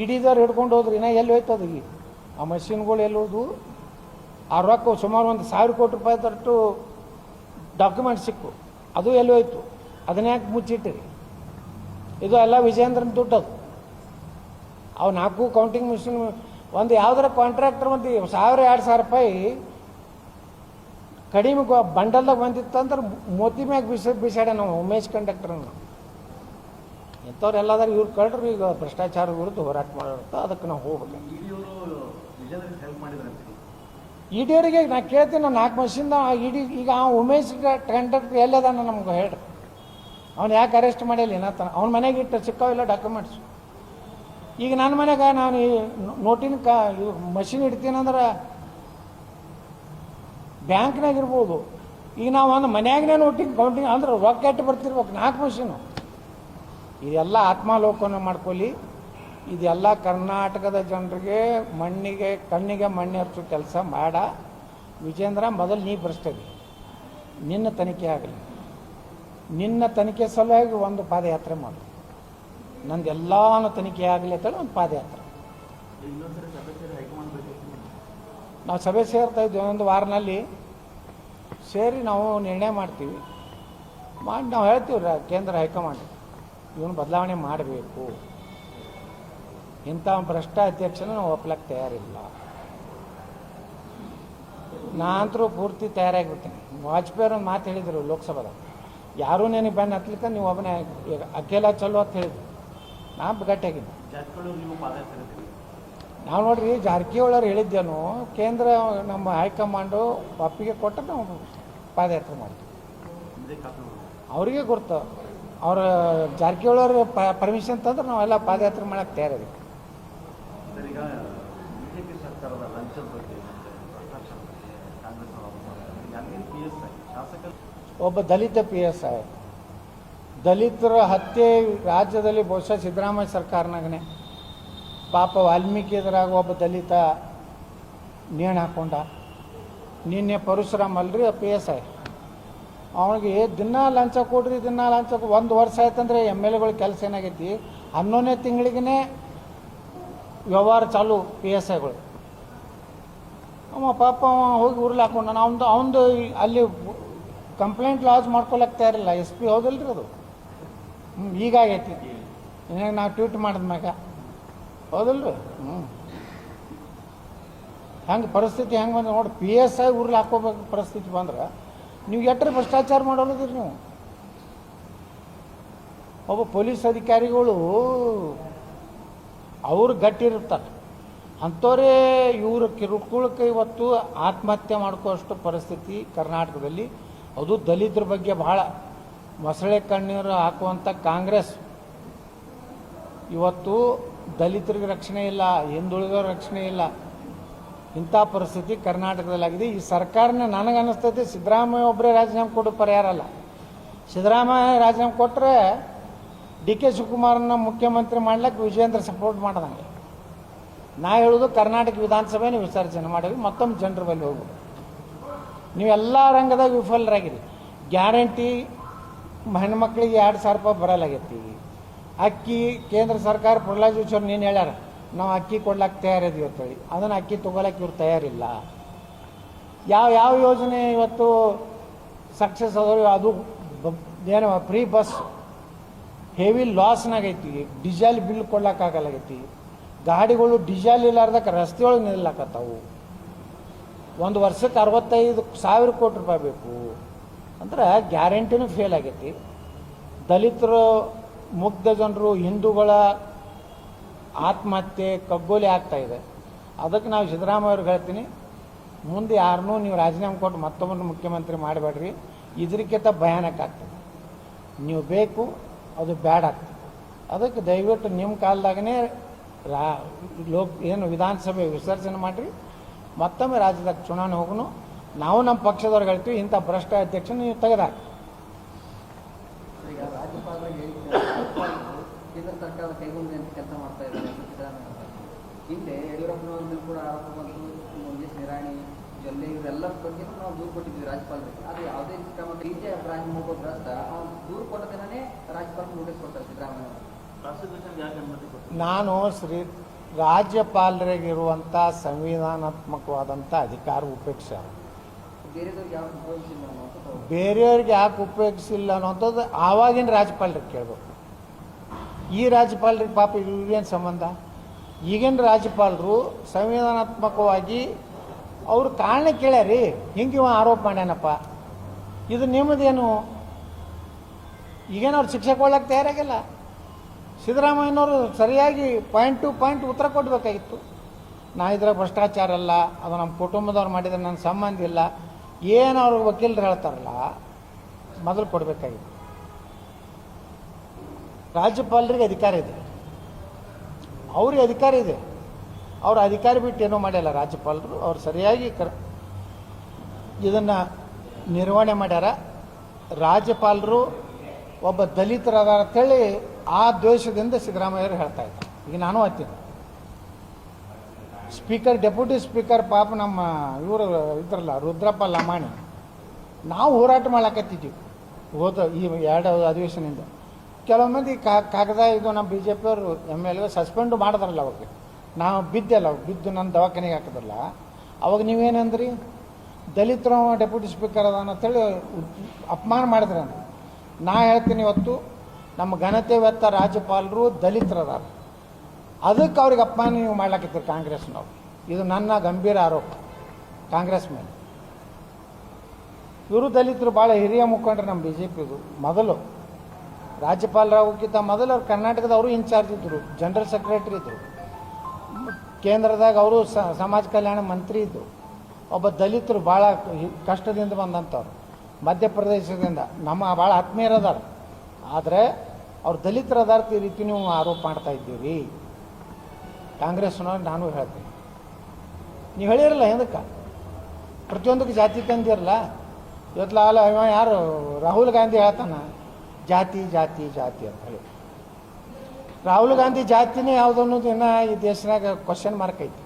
ಇಡಿದವ್ರು ಹಿಡ್ಕೊಂಡು ಹೋದ್ರಿ, ಇನ್ನ ಎಲ್ಲಿ ಹೋಯ್ತು ಅದು ಈಗ? ಆ ಮಷಿನ್ಗಳು ಎಲ್ಲಿ ಹೋದ್ವು? ಆ ರೊಕ್ಕ ಸುಮಾರು ಒಂದು ಸಾವಿರ ಕೋಟಿ ರೂಪಾಯಿ ತಟ್ಟು ಡಾಕ್ಯುಮೆಂಟ್ ಸಿಕ್ಕು. ಅದು ಎಲ್ಲಿ ಹೋಯ್ತು? ಅದನ್ನ ಮುಚ್ಚಿಟ್ಟಿರಿ? ಇದು ಎಲ್ಲ ವಿಜೇಂದ್ರನ ದುಡ್ಡು ಅದು ಅವು ನಾಲ್ಕು ಕೌಂಟಿಂಗ್ ಮಿಷಿನ್ ಒಂದು ಯಾವ್ದಾರ ಕಾಂಟ್ರಾಕ್ಟರ್ ಒಂದು ಸಾವಿರ, ಎರಡು ಸಾವಿರ ರೂಪಾಯಿ ಕಡಿಮೆ ಗೊ- ಬಂಡಲ್ದಾಗ ಬಂದಿತ್ತು ಅಂದ್ರೆ ಮೋತಿ ಮ್ಯಾಗ ಬಿಸ ಬಿಸಾಡ ನಾವು ಉಮೇಶ್ ಕಂಡಕ್ಟರ್ನ ಇಂಥವ್ರೆಲ್ಲಾದ್ರೆ ಇವ್ರು ಕಳ್ರು ಈಗ ಭ್ರಷ್ಟಾಚಾರ ವಿರುದ್ಧ ಹೋರಾಟ ಮಾಡಿರ್ತ ಅದಕ್ಕೆ ನಾವು ಹೋಗ್ಬೇಕು. ಇಡಿಯವರಿಗೆ ನಾ ಕೇಳ್ತೀನಿ ನಾನು ನಾಲ್ಕು ವರ್ಷದಿಂದ ಇಡಿ ಈಗ ಆ ಉಮೇಶ್ ಕಂಡಕ್ಟರ್ ಎಲ್ಲದಾನ ನಮ್ಗೆ ಹೇಳ್ರಿ. ಅವ್ನು ಯಾಕೆ ಅರೆಸ್ಟ್ ಮಾಡಿಲ್ಲ ಏನತ್ತ ಅವ್ನ ಮನೆಗೆ ಇಟ್ಟು ಸಿಕ್ಕಾವಿಲ್ಲ ಡಾಕ್ಯುಮೆಂಟ್ಸ್ ಈಗ ನನ್ನ ಮನೆಗೆ ನಾನು ಈ ನೋಟಿನ ಕಾ ಮಷಿನ್ ಇಡ್ತೀನಂದ್ರೆ ಬ್ಯಾಂಕ್ನಾಗ ಇರ್ಬೋದು ಈಗ ನಾವು ಒಂದು ಮನ್ಯಾಗನೇ ನೋಟಿಂಗ್ ಕೌಂಟಿಂಗ್ ಅಂದ್ರೆ ರೊಕ್ಕ ಎಟ್ಟು ಬರ್ತಿರ್ಬೇಕು? ನಾಲ್ಕು ಮಷೀನು ಇದೆಲ್ಲ ಆತ್ಮಾಲೋಕನ ಮಾಡ್ಕೊಳ್ಳಿ. ಇದೆಲ್ಲ ಕರ್ನಾಟಕದ ಜನರಿಗೆ ಮಣ್ಣಿಗೆ ಕಣ್ಣಿಗೆ ಮಣ್ಣು ಹಚ್ಚು ಕೆಲಸ ಮಾಡ. ವಿಜೇಂದ್ರ ಮೊದಲು ನೀ ಬರ್ಸ್ತೀವಿ. ನಿನ್ನ ತನಿಖೆ ಆಗಲಿ. ನಿನ್ನ ತನಿಖೆ ಸಲುವಾಗಿ ಒಂದು ಪಾದಯಾತ್ರೆ ಮಾಡು. ನಂದು ಎಲ್ಲ ತನಿಖೆ ಆಗಲಿ ಅಂತೇಳಿ ಒಂದು ಪಾದಯಾತ್ರೆ. ನಾವು ಸಭೆ ಸೇರ್ತಾ ಇದ್ದೇವೆ ಒಂದು ವಾರನಲ್ಲಿ ಸೇರಿ ನಾವು ನಿರ್ಣಯ ಮಾಡ್ತೀವಿ. ಮಾಡಿ ನಾವು ಹೇಳ್ತೀವಿ ರ- ಕೇಂದ್ರ ಹೈಕಮಾಂಡ್, ಇವನು ಬದಲಾವಣೆ ಮಾಡಬೇಕು. ಇಂಥ ಭ್ರಷ್ಟ ಅಧ್ಯಕ್ಷನ ನಾವು ಒಪ್ಲಕ್ಕೆ ತಯಾರಿಲ್ಲ. ನಾನಂತರೂ ಪೂರ್ತಿ ತಯಾರಾಗಿಬಿಡ್ತೀನಿ. ವಾಜಪೇಯಿ ಒಂದು ಮಾತು ಹೇಳಿದರು ಲೋಕಸಭಾದಾಗ ಯಾರೂ ನನಗೆ ಬ್ಯಾನ್ ಹತ್ಲಿಕ್ಕೆ ನೀವು ಒಬ್ಬನೇ ಅಕೇಲ ಚಲೋ ಅಂತ ಹೇಳಿದ್ರು. ನಾ ಗಟ್ಟಿಯಾಗಿದ್ದೆ. ನೀವು ನೋಡ್ರಿ ಜಾರಕಿಹೊಳಿ ಅವ್ರು ಹೇಳಿದ್ದೇನು, ಕೇಂದ್ರ ನಮ್ಮ ಹೈಕಮಾಂಡು ಒಪ್ಪಿಗೆ ಕೊಟ್ಟರೆ ನಾವು ಪಾದಯಾತ್ರೆ ಮಾಡ್ತೀವಿ. ಅವರಿಗೆ ಗುರ್ತು. ಅವ್ರ ಜಾರಕಿಹೊಳಿ ಅವ್ರ ಪರ್ಮಿಷನ್ ತಂದ್ರೆ ನಾವೆಲ್ಲ ಪಾದಯಾತ್ರೆ ಮಾಡಕ್ಕೆ ಶಾಸಕ ಒಬ್ಬ ದಲಿತ ಪಿ ಎಸ್ ಐ ದಲಿತರ ಹತ್ಯೆ ರಾಜ್ಯದಲ್ಲಿ ಬಹುಶಃ ಸಿದ್ದರಾಮಯ್ಯ ಸರ್ಕಾರನಾಗನೆ. ಪಾಪ ವಾಲ್ಮೀಕಿ ಎದುರಾಗ ಒಬ್ಬ ದಲಿತ ನೇಣು ಹಾಕೊಂಡ. ನಿನ್ನೆ ಪರಶುರಾಮ್ ಅಲ್ರಿ ಪಿ ಎಸ್ ಐ. ಅವನಿಗೆ ದಿನ ಲಂಚ ಕೊಡ್ರಿ, ದಿನ ಲಂಚ ಒಂದು ವರ್ಷ ಆಯ್ತಂದ್ರೆ ಎಂ ಎಲ್ ಎಗಳ ಕೆಲಸ ಏನಾಗೈತಿ? ಹನ್ನೊಂದನೇ ತಿಂಗಳಿಗೇ ವ್ಯವಹಾರ ಚಾಲು ಪಿ ಎಸ್ ಐಗಳು. ಅವ ಪಾಪ ಅವ ಹೋಗಿ ಉರ್ಲ್ ಹಾಕೊಂಡ ಅವನದು ಅವನದು ಅಲ್ಲಿ ಕಂಪ್ಲೇಂಟ್ ಲಾಜ್ ಮಾಡ್ಕೊಳಕ್ ತಯಾರಿಲ್ಲ ಎಸ್ ಪಿ ಹೌದಲ್ರಿ ಅದು? ಹ್ಞೂ ಈಗಾಗೈತಿ. ನಾವು ಟ್ವೀಟ್ ಮಾಡಿದ್ಮ್ಯಾಗ. ಹೌದಲ್ರಿ? ಹ್ಞೂ ಹೆಂಗೆ ಪರಿಸ್ಥಿತಿ ಹೆಂಗೆ ಬಂದ್ರೆ ನೋಡಿ ಪಿ ಎಸ್ ಐ ಉರ್ಲಿ ಹಾಕೋಬೇಕು ಪರಿಸ್ಥಿತಿ ಬಂದ್ರೆ, ನೀವು ಎಟ್ಟರೆ ಭ್ರಷ್ಟಾಚಾರ ಮಾಡೋಲ್ಲದಿರಿ ನೀವು? ಒಬ್ಬ ಪೊಲೀಸ್ ಅಧಿಕಾರಿಗಳು ಅವರು ಗಟ್ಟಿರ್ತಾರೆ ಅಂಥವರೇ ಇವ್ರ ಕಿರುಕುಳಕ್ಕೆ ಇವತ್ತು ಆತ್ಮಹತ್ಯೆ ಮಾಡ್ಕೋಷ್ಟು ಪರಿಸ್ಥಿತಿ ಕರ್ನಾಟಕದಲ್ಲಿ. ಅದು ದಲಿತರ ಬಗ್ಗೆ ಬಹಳ ಮೊಸಳೆ ಕಣ್ಣೀರು ಹಾಕುವಂಥ ಕಾಂಗ್ರೆಸ್. ಇವತ್ತು ದಲಿತರಿಗೆ ರಕ್ಷಣೆ ಇಲ್ಲ ಹಿಂದುಳಿದವ್ರ ರಕ್ಷಣೆ ಇಲ್ಲ. ಇಂಥ ಪರಿಸ್ಥಿತಿ ಕರ್ನಾಟಕದಲ್ಲಾಗಿದೆ. ಈ ಸರ್ಕಾರನ ನನಗನ್ನಿಸ್ತೈತಿ ಸಿದ್ದರಾಮಯ್ಯ ಒಬ್ಬರೇ ರಾಜೀನಾಮೆ ಕೊಡೋ ಪರಿಹಾರ ಅಲ್ಲ. ಸಿದ್ದರಾಮಯ್ಯ ರಾಜೀನಾಮೆ ಕೊಟ್ಟರೆ ಡಿ ಕೆ ಶಿವಕುಮಾರನ್ನ ಮುಖ್ಯಮಂತ್ರಿ ಮಾಡ್ಲಿಕ್ಕೆ ವಿಜಯೇಂದ್ರ ಸಪೋರ್ಟ್ ಮಾಡ್ದಂಗೆ. ನಾ ಹೇಳೋದು ಕರ್ನಾಟಕ ವಿಧಾನಸಭೆನ ವಿಸರ್ಜನೆ ಮಾಡಿವಿ ಮತ್ತೊಮ್ಮೆ ಜನರ ಬಳಿ ಹೋಗೋದು ನೀವೆಲ್ಲ ರಂಗದಾಗ ವಿಫಲರಾಗಿರಿ. ಗ್ಯಾರಂಟಿ ಹೆಣ್ಮಕ್ಳಿಗೆ ಎರಡು ಸಾವಿರ ರೂಪಾಯಿ ಬರಲಾಗೈತಿ. ಅಕ್ಕಿ ಕೇಂದ್ರ ಸರ್ಕಾರ ಪ್ರಹ್ಲಾದ್ ಜೋಶಿ ಅವ್ರು ನೀನು ಹೇಳ್ಯಾರ. ನಾವು ಅಕ್ಕಿ ಕೊಡ್ಲಾಕ್ ತಯಾರಿದ್ವಿ ಅಂತೇಳಿ ಅದನ್ನು ಅಕ್ಕಿ ತೊಗೊಳಕ್ಕೆ ಇವ್ರು ತಯಾರಿಲ್ಲ. ಯಾವ ಯಾವ ಯೋಜನೆ ಇವತ್ತು ಸಕ್ಸಸ್ ಆದವು ಅದು ಏನು ಫ್ರೀ ಬಸ್ ಹೆವಿ ಲಾಸ್ನಾಗೈತಿ ಡೀಸೆಲ್ ಬಿಲ್ ಕೊಡ್ಲಿಕ್ಕಾಗಲಾಗೈತಿ ಗಾಡಿಗಳು ಡೀಸೆಲ್ ಇಲ್ಲಾರ್ದಕ್ಕೆ ರಸ್ತೆ ಒಳಗೆ ನಿಲ್ಲಕತ್ತಾವು. ಒಂದು ವರ್ಷಕ್ಕೆ ಅರವತ್ತೈದು ಸಾವಿರ ಕೋಟಿ ರೂಪಾಯಿ ಬೇಕು. ಅಂದ್ರೆ ಗ್ಯಾರಂಟಿನೂ ಫೇಲ್ ಆಗೈತಿ. ದಲಿತರು ಮುಗ್ಧ ಜನರು ಹಿಂದೂಗಳ ಆತ್ಮಹತ್ಯೆ ಆಗ್ತಾ ಇದೆ. ಅದಕ್ಕೆ ನಾವು ಸಿದ್ದರಾಮಯ್ಯ ಅವ್ರಿಗೆ ಹೇಳ್ತೀನಿ, ಮುಂದೆ ಯಾರನ್ನೂ ನೀವು ರಾಜೀನಾಮೆ ಕೊಟ್ಟು ಮತ್ತೊಬ್ಬರನ್ನ ಮುಖ್ಯಮಂತ್ರಿ ಮಾಡಬೇಡ್ರಿ. ಇದಕ್ಕಿಂತ ಭಯಾನಕ ಆಗ್ತದೆ. ನೀವು ಬೇಕು, ಅದು ಬ್ಯಾಡ್ ಆಗ್ತದೆ. ಅದಕ್ಕೆ ದಯವಿಟ್ಟು ನಿಮ್ಮ ಕಾಲದಾಗನೇ ರಾ, ಲೋಕ್, ಏನು ವಿಧಾನಸಭೆ ವಿಸರ್ಜನೆ ಮಾಡಿರಿ. ಮತ್ತೊಮ್ಮೆ ರಾಜ್ಯದಾಗ ಚುನಾವಣೆ ಹೋಗೋನು. ನಾವು ನಮ್ಮ ಪಕ್ಷದವ್ರಿಗೆ ಹೇಳ್ತೀವಿ, ಇಂಥ ಭ್ರಷ್ಟ ಅಧ್ಯಕ್ಷನ ನೀವು ತೆಗೆದಾಕಿ ಈಗ ರಾಜ್ಯಪಾಲರಿಗೆ ಕೇಂದ್ರ ಸರ್ಕಾರದ ಕೈಗೊಂಡು ಅಂತ ಕೆಲಸ ಮಾಡ್ತಾ ಇದ್ದಾರೆ ಸಿದ್ದರಾಮಯ್ಯ ಅವರು. ಹಿಂದೆ ಯಡಿಯೂರಪ್ಪನವ್ರ ಮೇಲೆ ಕೂಡ ಆರೋಪ ಬಂತು ಮಂಜೇಶ್ ನಿರಾಣಿ ಇವರೆಲ್ಲ ಬಗ್ಗೆ ನಾವು ದೂರು ಕೊಟ್ಟಿದ್ವಿ ರಾಜ್ಯಪಾಲರಿಗೆ. ಆದರೆ ಯಾವುದೇ ಕ್ರಮ ಡಿ ಜೆ ಅಬ್ರಾಹಿಂ ಭ್ರಷ್ಟ ಅವ್ನು ದೂರು ಕೊಟ್ಟ ದಿನನೇ ರಾಜ್ಯಪಾಲ ನೋಟಿಸ್ ಕೊಡ್ತಾರೆ ಸಿದ್ದರಾಮಯ್ಯ ನಾನು ಶ್ರೀ ರಾಜ್ಯಪಾಲರಿಗಿರುವಂಥ ಸಂವಿಧಾನಾತ್ಮಕವಾದಂಥ ಅಧಿಕಾರ ಉಪೇಕ್ಷೆ ಬೇರೆಯವ್ರಿಗೆ ಯಾಕೆ ಉಪಯೋಗಿಸಿಲ್ಲ ಅನ್ನೋಂಥದ್ದು ಆವಾಗಿನ ರಾಜ್ಯಪಾಲರಿಗೆ ಕೇಳಬೇಕು. ಈ ರಾಜ್ಯಪಾಲರಿಗೆ ಪಾಪ ಇವೇನು ಸಂಬಂಧ? ಈಗಿನ ರಾಜ್ಯಪಾಲರು ಸಂವಿಧಾನಾತ್ಮಕವಾಗಿ ಅವ್ರು ಕಾರಣ ಕೇಳ್ಯಾರಿ ಹಿಂಗೆ ಇವ ಆರೋಪ ಮಾಡ್ಯಾನಪ್ಪ? ಇದು ನಿಮ್ಮದೇನು? ಈಗೇನು ಅವ್ರು ಶಿಕ್ಷೆ ಕೊಡ್ಲಕ್ಕೆ ತಯಾರಾಗಿಲ್ಲ? ಸಿದ್ದರಾಮಯ್ಯನವರು ಸರಿಯಾಗಿ ಪಾಯಿಂಟ್ ಟು ಪಾಯಿಂಟ್ ಉತ್ತರ ಕೊಡಬೇಕಾಗಿತ್ತು. ನಾ ಇದ್ರಾಗ ಭ್ರಷ್ಟಾಚಾರ ಅಲ್ಲ, ಅದು ನಮ್ಮ ಕುಟುಂಬದವ್ರು ಮಾಡಿದ್ರೆ ನನ್ನ ಸಂಬಂಧ ಇಲ್ಲ. ಏನು ಅವ್ರಿಗೆ ವಕೀಲರು ಹೇಳ್ತಾರಲ್ಲ, ಮೊದಲು ಕೊಡಬೇಕಾಗಿತ್ತು. ರಾಜ್ಯಪಾಲರಿಗೆ ಅಧಿಕಾರ ಇದೆ. ಅವ್ರಿಗೆ ಅಧಿಕಾರ ಇದೆ. ಅವ್ರ ಅಧಿಕಾರ ಬಿಟ್ಟು ಏನೂ ಮಾಡ್ಯಲ್ಲ ರಾಜ್ಯಪಾಲರು, ಅವ್ರು ಸರಿಯಾಗಿ ಕರ್, ಇದನ್ನು ನಿರ್ವಹಣೆ ಮಾಡ್ಯಾರ. ರಾಜ್ಯಪಾಲರು ಒಬ್ಬ ದಲಿತರಾದಾರ ಅಂತೇಳಿ ಆ ದ್ವೇಷದಿಂದ ಸಿದ್ದರಾಮಯ್ಯರು ಹೇಳ್ತಾ ಇದ್ದಾರೆ ಈಗ ನಾನು ಹತ್ತೀನಿ ಸ್ಪೀಕರ್, ಡೆಪ್ಯೂಟಿ ಸ್ಪೀಕರ್ ಪಾಪ ನಮ್ಮ ಇವರು ಇದ್ರಲ್ಲ ರುದ್ರಪ್ಪ ಲಮಾಣಿ. ನಾವು ಹೋರಾಟ ಮಾಡಕತ್ತಿದ್ದೀವಿ. ಹೋದ ಈ ಎರಡು ಅಧಿವೇಶನದಿಂದ. ಕೆಲವು ಮಂದಿ ಕಾಗದ ಇದು ನಮ್ಮ ಬಿ ಜೆ ಪಿಯವರು ಎಂ ಎಲ್ ಎ ಸಸ್ಪೆಂಡು ಮಾಡಿದ್ರಲ್ಲ ಅವಾಗ. ನಾವು ಬಿದ್ದೆಲ್ಲ ಬಿದ್ದು ನನ್ನ ದವಾಖಾನೆಗೆ ಹಾಕಿದ್ರಲ್ಲ ಅವಾಗ ನೀವೇನಂದ್ರಿ? ದಲಿತರು ಡೆಪ್ಯೂಟಿ ಸ್ಪೀಕರ್ ಅದ ಅಂತೇಳಿ ಅಪಮಾನ ಮಾಡಿದ್ರೆ ನಾ ಹೇಳ್ತೀನಿ ಇವತ್ತು ನಮ್ಮ ಘನತೆವೆತ್ತ ರಾಜ್ಯಪಾಲರು ದಲಿತರದಾರ. ಅದಕ್ಕೆ ಅವ್ರಿಗೆ ಅಪಮಾನ ನೀವು ಮಾಡ್ಲಾಕತ್ತೀರಿ ಕಾಂಗ್ರೆಸ್ನವ್ರು. ಇದು ನನ್ನ ಗಂಭೀರ ಆರೋಪ, ಕಾಂಗ್ರೆಸ್ ಮೇಲೆ. ಇವರು ದಲಿತರು ಭಾಳ ಹಿರಿಯ ಮುಖಂಡರು ನಮ್ಮ ಬಿ ಜೆ ಪಿದು ಮೊದಲು. ರಾಜ್ಯಪಾಲರಾಗೋಕ್ಕಿಂತ ಮೊದಲು ಅವ್ರು ಕರ್ನಾಟಕದವರು ಇನ್ಚಾರ್ಜ್ ಇದ್ದರು ಜನರಲ್ ಸೆಕ್ರೆಟರಿ ಇದ್ದರು ಕೇಂದ್ರದಾಗ ಅವರು ಸಮಾಜ ಕಲ್ಯಾಣ ಮಂತ್ರಿ ಇದ್ದು, ಒಬ್ಬ ದಲಿತರು ಭಾಳ ಕಷ್ಟದಿಂದ ಬಂದಂಥವ್ರು, ಮಧ್ಯಪ್ರದೇಶದಿಂದ, ನಮ್ಮ ಭಾಳ ಆತ್ಮೀಯರದಾರ. ಆದರೆ ಅವ್ರು ದಲಿತರದಾರ ಈ ರೀತಿ ನೀವು ಆರೋಪ ಮಾಡ್ತಾ ಇದ್ದೀರಿ. ಕಾಂಗ್ರೆಸ್ನವ್ರು ನಾನು ಹೇಳ್ತೀನಿ. ನೀವು ಹೇಳಿರಲ್ಲ ಹಿಂದಕ್ಕೆ ಪ್ರತಿಯೊಂದಕ್ಕೆ ಜಾತಿ ತಂದಿರಲ್ಲ ಇವತ್ತು ಲಾಲ ಯಾರು? ರಾಹುಲ್ ಗಾಂಧಿ ಹೇಳ್ತಾನ, ಜಾತಿ ಜಾತಿ ಜಾತಿ ಅಂತ ಹೇಳಿ. ರಾಹುಲ್ ಗಾಂಧಿ ಜಾತಿನೇ ಯಾವುದು ಅನ್ನೋದು ಇನ್ನೂ ಈ ದೇಶನಾಗ ಕ್ವಶನ್ ಮಾರ್ಕ್ ಐತಿ.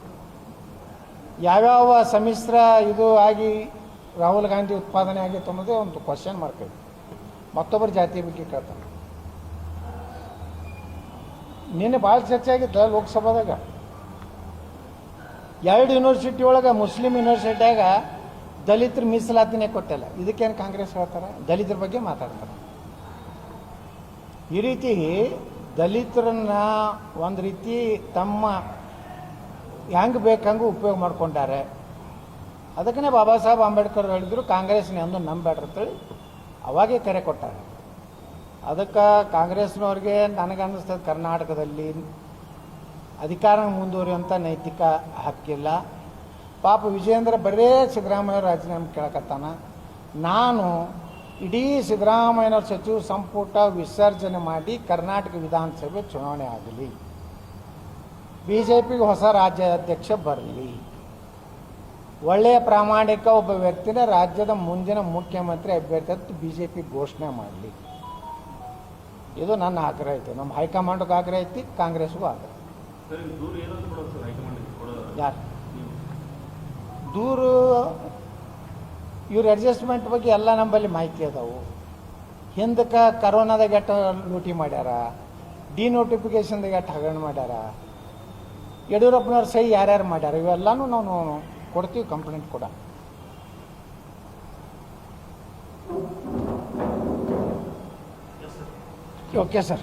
ಯಾವ್ಯಾವ ಸಮ್ಮಿಶ್ರ ಇದು ಆಗಿ ರಾಹುಲ್ ಗಾಂಧಿ ಉತ್ಪಾದನೆ ಆಗಿತ್ತು ಅನ್ನೋದೇ ಒಂದು ಕ್ವಶನ್ ಮಾರ್ಕ್ ಐತಿ. ಮತ್ತೊಬ್ಬರ ಜಾತಿ ಬಗ್ಗೆ ಕೇಳ್ತಾನೆ. ನಿನ್ನೆ ಭಾಳ ಚರ್ಚೆ ಆಗಿತ್ತು ಲೋಕಸಭಾದಾಗ? ಎರಡು ಯೂನಿವರ್ಸಿಟಿ ಒಳಗೆ ಮುಸ್ಲಿಂ ಯೂನಿವರ್ಸಿಟಿಯಾಗ ದಲಿತರ ಮೀಸಲಾತಿನೇ ಕೊಟ್ಟಿಲ್ಲ. ಇದಕ್ಕೇನು ಕಾಂಗ್ರೆಸ್ ಹೇಳ್ತಾರೆ? ದಲಿತರ ಬಗ್ಗೆ ಮಾತಾಡ್ತಾರೆ. ಈ ರೀತಿ ದಲಿತರನ್ನ ಒಂದು ರೀತಿ ತಮ್ಮ ಹೆಂಗೆ ಬೇಕಂಗೆ ಉಪಯೋಗ ಮಾಡ್ಕೊಂಡಾರೆ. ಅದಕ್ಕೇ ಬಾಬಾ ಸಾಹೇಬ್ ಅಂಬೇಡ್ಕರ್ ಹೇಳಿದ್ರು, ಕಾಂಗ್ರೆಸ್ನ ಎಂದು ನಂಬೇಡ್ರಿ ಅಂತೇಳಿ ಅವಾಗೇ ಕರೆ ಕೊಟ್ಟಾರೆ. ಅದಕ್ಕೆ ಕಾಂಗ್ರೆಸ್ನವ್ರಿಗೆ ನನಗನ್ನಿಸ್ತದೆ ಕರ್ನಾಟಕದಲ್ಲಿ ಅಧಿಕಾರ ಮುಂದುವರಿಯುವಂಥ ನೈತಿಕ ಹಕ್ಕಿಲ್ಲ. ಪಾಪ ವಿಜಯೇಂದ್ರ ಬರೇ ಸಿದ್ದರಾಮಯ್ಯ ರಾಜೀನಾಮೆ ಕೇಳಕತ್ತಾನ. ನಾನು ಇಡೀ ಸಿದ್ದರಾಮಯ್ಯನವ್ರ ಸಚಿವ ಸಂಪುಟ ವಿಸರ್ಜನೆ ಮಾಡಿ ಕರ್ನಾಟಕ ವಿಧಾನಸಭೆ ಚುನಾವಣೆ ಆಗಲಿ ಬಿ ಜೆ ಪಿಗೆ ಹೊಸ ರಾಜ್ಯಾಧ್ಯಕ್ಷ ಬರಲಿ. ಒಳ್ಳೆಯ ಪ್ರಾಮಾಣಿಕ ಒಬ್ಬ ವ್ಯಕ್ತಿನ ರಾಜ್ಯದ ಮುಂದಿನ ಮುಖ್ಯಮಂತ್ರಿ ಅಭ್ಯರ್ಥಿ ಅಂತ ಬಿ ಜೆ ಪಿ ಘೋಷಣೆ ಮಾಡಲಿ. ಇದು ನನ್ನ ಆಗ್ರಹ ಐತಿ. ನಮ್ಮ ಹೈಕಮಾಂಡ್ಗೆ ಆಗ್ರಹ ಐತಿ ಕಾಂಗ್ರೆಸ್ಗೂ ಆಗ್ರಹ ಯಾರು? ದೂರು ಇವ್ರ ಅಡ್ಜಸ್ಟ್ಮೆಂಟ್ ಬಗ್ಗೆ ಎಲ್ಲ ನಂಬಲ್ಲಿ ಮಾಹಿತಿ ಅದಾವು. ಹಿಂದಕ್ಕೆ ಕರೋನಾದಾಗ ಎಟ್ಟು ಲೂಟಿ ಮಾಡ್ಯಾರ ಡಿನೋಟಿಫಿಕೇಶನ್ದಾಗ ಎಟ್ಟು ಹಗರಣ ಮಾಡ್ಯಾರ, ಯಡಿಯೂರಪ್ಪನವ್ರ ಸಹಿ ಯಾರ್ಯಾರು ಮಾಡ್ಯಾರ, ಇವೆಲ್ಲನೂ ನಾವು ಕೊಡ್ತೀವಿ ಕಂಪ್ಲೇಂಟ್ ಕೂಡ. Okay sir.